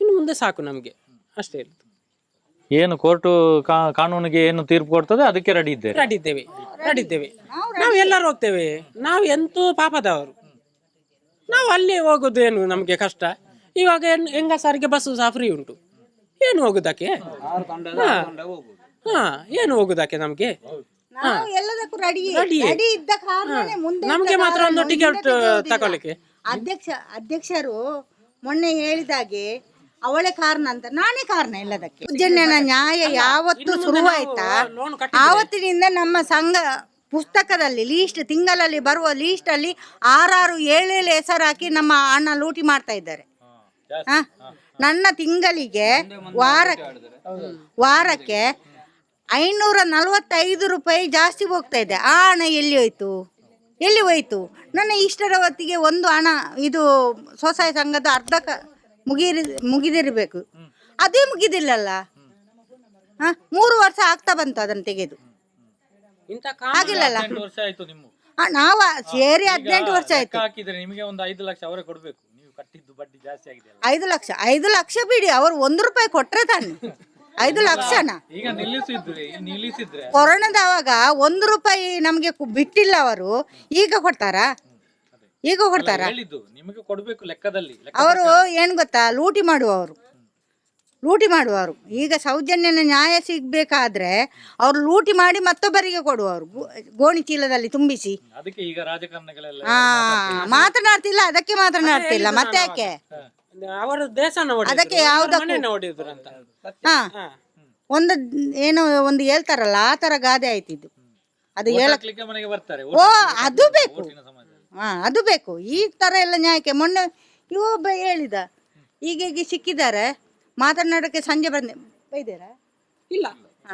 ಇನ್ನು ಮುಂದೆ ಸಾಕು ನಮಗೆ. ಅಷ್ಟೇ ಏನು ಕೋರ್ಟು ಕಾನೂನಿಗೆ ಏನು ತೀರ್ಪು ಕೊಡ್ತದೆ? ಅದಕ್ಕೆ ರೆಡಿ ಇದ್ದೇವೆ. ರೆಡಿ ಇದ್ದೇವೆ. ರೆಡಿ ಇದ್ದೇವೆ. ನಾವು ಎಲ್ಲರೂ ಹೋಗ್ತೇವೆ. ನಾವು ಎಂತೂ ಪಾಪದವರು. ನಾವು ಅಲ್ಲಿ ಹೋಗೋದು ಏನು ನಮಗೆ ಕಷ್ಟ. ಇವಾಗ ಹೆಣ್- ಹೆಂಗಸರಿಗೆ ಬಸ್ಸು ಸಹ ಫ್ರೀ ಉಂಟು. ಏನು ಹೋಗುದಕ್ಕೆ? ಹಾ. ಹಾ ಏನು ಹೋಗುದಕ್ಕೆ ನಮಗೆ? ನಾವು ಎಲ್ಲದಕ್ಕೂ ರೆಡಿ ರೆಡಿ ಇದ್ದ ಕಾರಣನೇ ಮುಂದೆ ನಮ್ಗೆ ಮಾತ್ರ ಒಂದು ಟಿಕೆಟ್ ತಗೊಳ್ಳಿಕ್ಕೆ. ಅಧ್ಯಕ್ಷ ಅಧ್ಯಕ್ಷರು ಮೊನ್ನೆ ಹೇಳಿದಾಗೆ ಅವಳೇ ಕಾರಣ ಅಂತ. ನಾನೇ ಕಾರಣ ಎಲ್ಲದಕ್ಕೆ ಸೌಜನ್ಯನ ನ್ಯಾಯ ಯಾವತ್ತು ಶುರುವಾಯ್ತಾ? ಆವತ್ತಿನಿಂದ ನಮ್ಮ ಸಂಘ ಪುಸ್ತಕದಲ್ಲಿ ಲೀಸ್ಟ್ ತಿಂಗಳಲ್ಲಿ ಬರುವ ಲೀಸ್ಟ್ ಅಲ್ಲಿ ಆರಾರು ಏಳೇಳು ಹೆಸರು ಹಾಕಿ ನಮ್ಮ ಅಣ್ಣ ಲೂಟಿ ಮಾಡ್ತಾ ಇದ್ದಾರೆ. ಹ? ನನ್ನ ತಿಂಗಳಿಗೆ ವಾರಕ್ಕೆ ವಾರಕ್ಕೆ ಐನೂರ ನಲವತ್ತೈದು ರೂಪಾಯಿ ಜಾಸ್ತಿ ಹೋಗ್ತಾ ಇದೆ. ಆ ಹಣ ಎಲ್ಲಿ ಹೋಯ್ತು? ಎಲ್ಲಿ ಹೋಯಿತು? ನನ್ನ ಇಷ್ಟರ ಹೊತ್ತಿಗೆ ಒಂದು ಹಣ ಇದು ಸ್ವಸಹಾಯ ಸಂಘದ ಅರ್ಧ ಕ ಮುಗಿರಿ ಮುಗಿದಿರಬೇಕು. ಅದೇ ಮುಗಿದಿಲ್ಲಲ್ಲ? ಹಾಂ ಮೂರು ವರ್ಷ ಆಗ್ತಾ ಬಂತು ಅದನ್ನು ತೆಗೆದು. ಇಂಥ ಆಗಿಲ್ಲಲ್ಲ ವರ್ಷ ಆಯ್ತು ನಿಮ್ಮ. ಆ, ನಾವ ಸೇರಿ ಹದಿನೆಂಟು ವರ್ಷ ಆಯ್ತು. ಹಾಕಿದ್ರೆ ನಿಮಗೆ ಒಂದು ಐದು ಲಕ್ಷ ಅವರೇ ಕೊಡ್ಬೇಕು. ನೀವು ಕಟ್ಟಿದ್ದು ಬಡ್ಡಿ ಜಾಸ್ತಿ ಆಗಿದೆ ಐದು ಲಕ್ಷ ಐದು ಲಕ್ಷ ಬಿಡಿ ಅವರು ಒಂದು ರೂಪಾಯಿ ಕೊಟ್ರೆ ತಾನೆ. ಐದು ಲಕ್ಷನ? ಈಗ ನಿಲ್ಲಿಸಿದ್ರೆ ನಿಲ್ಲಿಸಿದ್ರೆ. ಕೊರೋನಾದವಾಗ ಒಂದು ರೂಪಾಯಿ ನಮಗೆ ಬಿಟ್ಟಿಲ್ಲ ಅವರು. ಈಗ ಕೊಡ್ತಾರಾ? ಈಗ ಕೊಡ್ತಾರಾ? ಹೇಳಿದ್ದು ನಿಮಗೆ ಕೊಡ್ಬೇಕು ಲೆಕ್ಕದಲ್ಲಿ ಅವರು ಏನು ಗೊತ್ತಾ? ಲೂಟಿ ಮಾಡುವವರು. ಲೂಟಿ ಮಾಡುವವರು. ಈಗ ಸೌಜನ್ಯನ ನ್ಯಾಯ ಸಿಗ್ಬೇಕಾದ್ರೆ ಅವ್ರು ಲೂಟಿ ಮಾಡಿ ಮತ್ತೊಬ್ಬರಿಗೆ ಕೊಡುವವರು. ಗೋ- ಗೋಣಿ ಚೀಲದಲ್ಲಿ ತುಂಬಿಸಿ. ಅದಕ್ಕೆ ಈಗ ರಾಜಕಾರಣಿಗಳೆಲ್ಲ ಆ ಮಾತನಾಡ್ತಿಲ್ಲ ಅದಕ್ಕೆ ಮಾತನಾಡ್ತಿಲ್ಲ. ಮತ್ತೆ ಯಾಕೆ? ಅವರು ದೇಶನ ಅದಕ್ಕೆ ಯಾವ್ದಕ್ಕೂ- ಅಂತ ಹಾ. ಒಂದು ಏನೋ ಒಂದು ಹೇಳ್ತಾರಲ್ಲ ಆ ತರ ಗಾದೆ ಆಯ್ತಿದ್ದು. ಅದು ಹೇಳ ಹಾಕ್ಲಿಕ್ಕೆ ಮನೆಗೆ ಬರ್ತಾರೆ. ಓ ಅದು ಬೇಕು. ಹಾ ಅದು ಬೇಕು. ಈ ತರ ಎಲ್ಲ ನ್ಯಾಯಕ್ಕೆ ಮೊನ್ನೆ ಇವ ಒಬ್ಬ ಹೇಳಿದ ಈಗ ಈಗ ಸಿಕ್ಕಿದ್ದಾರೆ ಮಾತನಾಡಕ್ಕೆ ಸಂಜೆ ಬಂದೆ ಬೈದೇರಾ ಇಲ್ಲ.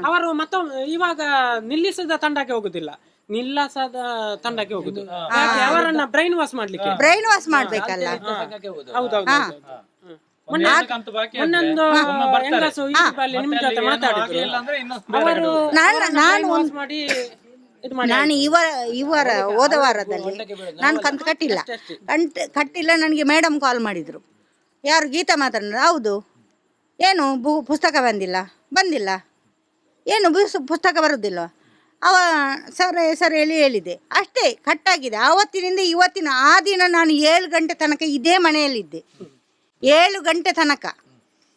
ಅವರು ಮತ್ತೊಮ್ಮೆ ಇವಾಗ ನಿಲ್ಲಿಸಿದ ತಂಡಕ್ಕೆ ಹೋಗುದಿಲ್ಲ. ನಿಲ್ಲಿಸದ ತಂಡಕ್ಕೆ ಹೋಗುದು. ಯಾಕೆ ಅವರನ್ನ ಬ್ರೈನ್ ವಾಶ್ ಮಾಡ್ಲಿಕ್ಕೆ? ಬ್ರೈನ್ ವಾಶ್ ಮಾಡ್ಬೇಕಲ್ಲ? ಹೌದೌದು ಹಾ. ಮೊನ್ನೆ ಮೊನ್ನೊಂದು ಹೆಂಗಸು YouTube ಅಲ್ಲಿ ನಿಮ್ ಜೊತೆ ಮಾತಾಡಿದ್ರು. ಅವರು ನಾನು ನಾನು ವಾಶ್ ಮಾಡಿ ಇದು ಮಾಡಿ ನಾನು ಇವರ ಇವರ ಹೋದ? ವಾರದಲ್ಲಿ ನಾನು ಕಂತು ಕಟ್ಟಿಲ್ಲ. ಕಂಟ್ ಕಟ್ಟಿಲ್ಲ ನನಗೆ ಮೇಡಮ್ ಕಾಲ್ ಮಾಡಿದ್ರು. ಯಾರು ಗೀತಾ ಮಾತಾಡಿದ್ರು ಹೌದು. ಏನು ಬು ಪುಸ್ತಕ ಬಂದಿಲ್ಲ? ಬಂದಿಲ್ಲ. ಏನು ಬುಸ್- ಪುಸ್ತಕ ಬರೋದಿಲ್ಲ ಅವ ಸರ್ ಸರ್ ಹೇಳಿ ಹೇಳಿದೆ ಅಷ್ಟೇ ಕಟ್ಟಾಗಿದೆ. ಆವತ್ತಿನಿಂದ ಇವತ್ತಿನ ಆ ದಿನ ನಾನು ಏಳು ಗಂಟೆ ತನಕ ಇದೇ ಮನೆಯಲ್ಲಿದ್ದೆ. ಏಳು ಗಂಟೆ ತನಕ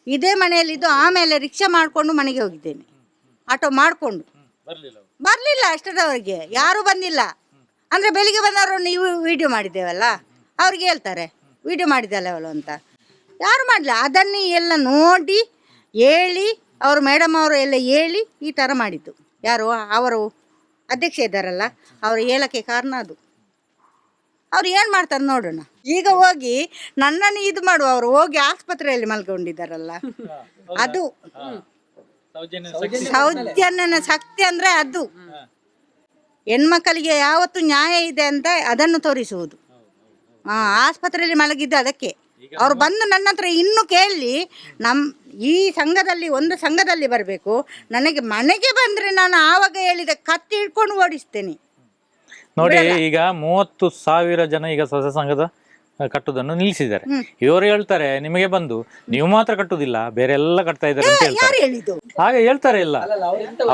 ಇದೇ ಮನೆಯಲ್ಲಿದ್ದು ಆಮೇಲೆ ರಿಕ್ಷಾ ಮಾಡಿಕೊಂಡು ಮನೆಗೆ ಹೋಗಿದ್ದೇನೆ. ಆಟೋ ಮಾಡಿಕೊಂಡು. ಬರಲಿಲ್ಲ ಅಷ್ಟರವರೆಗೆ. ಯಾರೂ ಬಂದಿಲ್ಲ. ಅಂದರೆ ಬೆಳಿಗ್ಗೆ ಬಂದವರು ನೀವು ವಿಡಿಯೋ ಮಾಡಿದ್ದೇವಲ್ಲ? ಅವ್ರಿಗೆ ಹೇಳ್ತಾರೆ. ವಿಡಿಯೋ ಮಾಡಿದ್ದಲ್ಲ ಅವಳು ಅಂತ. ಯಾರು ಮಾಡಲಿಲ್ಲ. ಅದನ್ನೇ ಎಲ್ಲ ನೋಡಿ ಹೇಳಿ ಅವರು ಮೇಡಮ್ ಅವರು ಎಲ್ಲ ಹೇಳಿ ಈ ಥರ ಮಾಡಿದ್ದು. ಯಾರು? ಅವರು ಅಧ್ಯಕ್ಷ ಇದ್ದಾರಲ್ಲ ಅವರು ಹೇಳಕ್ಕೆ ಕಾರಣ ಅದು. ಅವ್ರು ಏನು ಮಾಡ್ತಾರೆ ನೋಡೋಣ. ಈಗ ಹೋಗಿ ನನ್ನನ್ನು ಇದು ಮಾಡುವ ಅವರು ಹೋಗಿ ಆಸ್ಪತ್ರೆಯಲ್ಲಿ ಮಲ್ಕೊಂಡಿದ್ದಾರಲ್ಲ. ಅದು ಸೌಜನ್ಯನ ಶಕ್ತಿ ಅಂದ್ರೆ ಅದು. ಹೆಣ್ಮಕ್ಕಳಿಗೆ ಯಾವತ್ತು ನ್ಯಾಯ ಇದೆ ಅಂತ ಅದನ್ನು ತೋರಿಸುವುದು. ಹಾಂ ಆಸ್ಪತ್ರೆಯಲ್ಲಿ ಮಲಗಿದ್ದು ಅದಕ್ಕೆ. ಅವ್ರು ಬಂದು ನನ್ನ ಹತ್ರ ಇನ್ನು ಕೇಳಿ ನಮ್ ಈ ಸಂಘದಲ್ಲಿ ಒಂದು ಸಂಘದಲ್ಲಿ ಬರಬೇಕು. ನನಗೆ ಮನೆಗೆ ಬಂದ್ರೆ ನಾನು ಆವಾಗ ಹೇಳಿದ ಕತ್ತಿ ಹಿಡ್ಕೊಂಡು ಓಡಿಸ್ತೇನೆ. ನೋಡಿ ಈಗ ಮೂವತ್ತು ಸಾವಿರ ಜನ ಈಗ ಸ್ವಸ ಸಂಘದ ಕಟ್ಟುದನ್ನು ನಿಲ್ಲಿಸಿದ್ದಾರೆ. ಇವರು ಹೇಳ್ತಾರೆ ನಿಮಗೆ ಬಂದು ನೀವು ಮಾತ್ರ ಕಟ್ಟುದಿಲ್ಲ ಬೇರೆ ಎಲ್ಲ ಕಟ್ತಾ ಇದ್ದಾರೆ ಅಂತ ಹೇಳ್ತಾರೆ. ಹೇಳಿದ್ದು? ಹಾಗೆ ಹೇಳ್ತಾರೆ ಇಲ್ಲ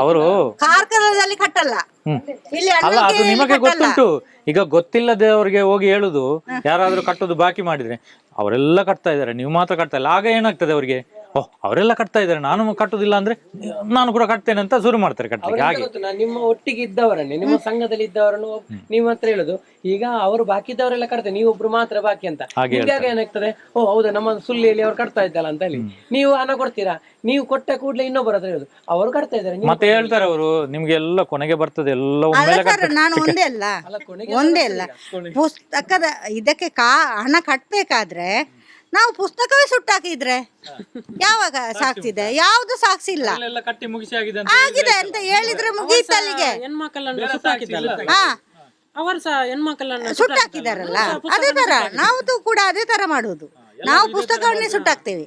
ಅವರು ಕಾರ್ಕಳದಲ್ಲಿ ಕಟ್ಟಲ್ಲ. ಇಲ್ಲಿ ಅಲ್ಲ ಅದು ನಿಮಗೆ ಗೊತ್ತುಂಟು. ಈಗ ಗೊತ್ತಿಲ್ಲದೆ ಅವರಿಗೆ ಹೋಗಿ ಹೇಳುದು ಯಾರಾದ್ರೂ ಕಟ್ಟುದು ಬಾಕಿ ಮಾಡಿದ್ರೆ ಅವರೆಲ್ಲ ಕಟ್ತಾ ಇದ್ದಾರೆ ನೀವು ಮಾತ್ರ ಕಟ್ತಾ ಇಲ್ಲ. ಆಗ ಏನಾಗ್ತದೆ ಅವರಿಗೆ? ಓಹ್ ಅವರೆಲ್ಲ ಕಟ್ತಾ ಇದ್ದಾರೆ. ನಾನು ಕಟ್ಟುದಿಲ್ಲ ಅಂದ್ರೆ ನಾನು ಕೂಡ ಕಟ್ತೇನೆ ಅಂತ ಶುರು ಮಾಡ್ತಾರೆ ಕಟ್ಟಲಿಕ್ಕೆ ಹಾಗೆ? ನಿಮ್ಮ ಒಟ್ಟಿಗೆ ಇದ್ದವರನ್ನೇ ನಿಮ್ಮ ಸಂಘದಲ್ಲಿ ಇದ್ದವರನ್ನು ಒಬ್- ನೀವು ಹತ್ರ ಹೇಳುದು. ಈಗ ಅವರು ಬಾಕಿ ಇದ್ದವರೆಲ್ಲ ಕಟ್ತಾರೆ ನೀವು ಒಬ್ರು ಮಾತ್ರ ಬಾಕಿ ಅಂತ. ಹಾಗೆ ಏನಾಗ್ತದೆ? ಓ ಹೌದಾ ನಮ್ಮ ಸುಲ್ಲಿಯಲ್ಲಿ ಅವ್ರು ಕಟ್ತಾ ಇದ್ದಲ್ಲ ಅಂತ ಹೇಳಿ. ನೀವು ಹಣ ಕೊಡ್ತೀರಾ? ನೀವು ಕೊಟ್ಟ ಕೂಡಲೇ ಇನ್ನೊಬ್ಬರ ಹತ್ರ ಹೇಳುದು. ಅವರು ಕಟ್ತಾ ಇದ್ದಾರೆ ನೀವು ಮತ್ತೆ ಹೇಳ್ತಾರೆ ಅವರು ನಿಮ್ಗೆ ಎಲ್ಲ ಕೊನೆಗೆ ಬರ್ತದೆ ಎಲ್ಲ ಅಲ್ಲ ಒಮ್ಮೆಲೆ ಸರ್ ನಾನು ಒಂದೇ ಅಲ್ಲ. ಒಂದೇ ಅಲ್ಲ. ಪುಸ್ತಕದ ಇದಕ್ಕೆ ಕಾ ಹಣ ಕಟ್ಟಬೇಕಾದ್ರೆ ನಾವು ಪುಸ್ತಕವೇ ಸುಟ್ಟಾಕಿದ್ರೆ ಯಾವಾಗ ಸಾಕ್ಸಿದೆ? ಯಾವುದು ಸಾಕ್ಸಿಲ್ಲ ಕಟ್ಟಿ ಮುಗಿಸಿ ಆಗಿದೆ ಆಗಿದೆ ಅಂತ ಹೇಳಿದ್ರೆ ಮುಗೀತು ಅಲ್ಲಿಗೆ. ಹೆಣ್ಮಕ್ಕಳನ್ನು ಸುಟ್ಟಾಕಿದ್ದಲ್ಲ ಹಾ. ಅವರು ಸಹ ಹೆಣ್ಮಕ್ಕಳನ್ನು ಸುಟ್ಟಾಕಿದಾರಲ್ಲ ಅದೇ ತರ. ನಾವು ಕೂಡ ಅದೇ ತರ ಮಾಡುದು ನಾವು ಪುಸ್ತಕವನ್ನೇ ಸುಟ್ಟಾಕ್ತೇವೆ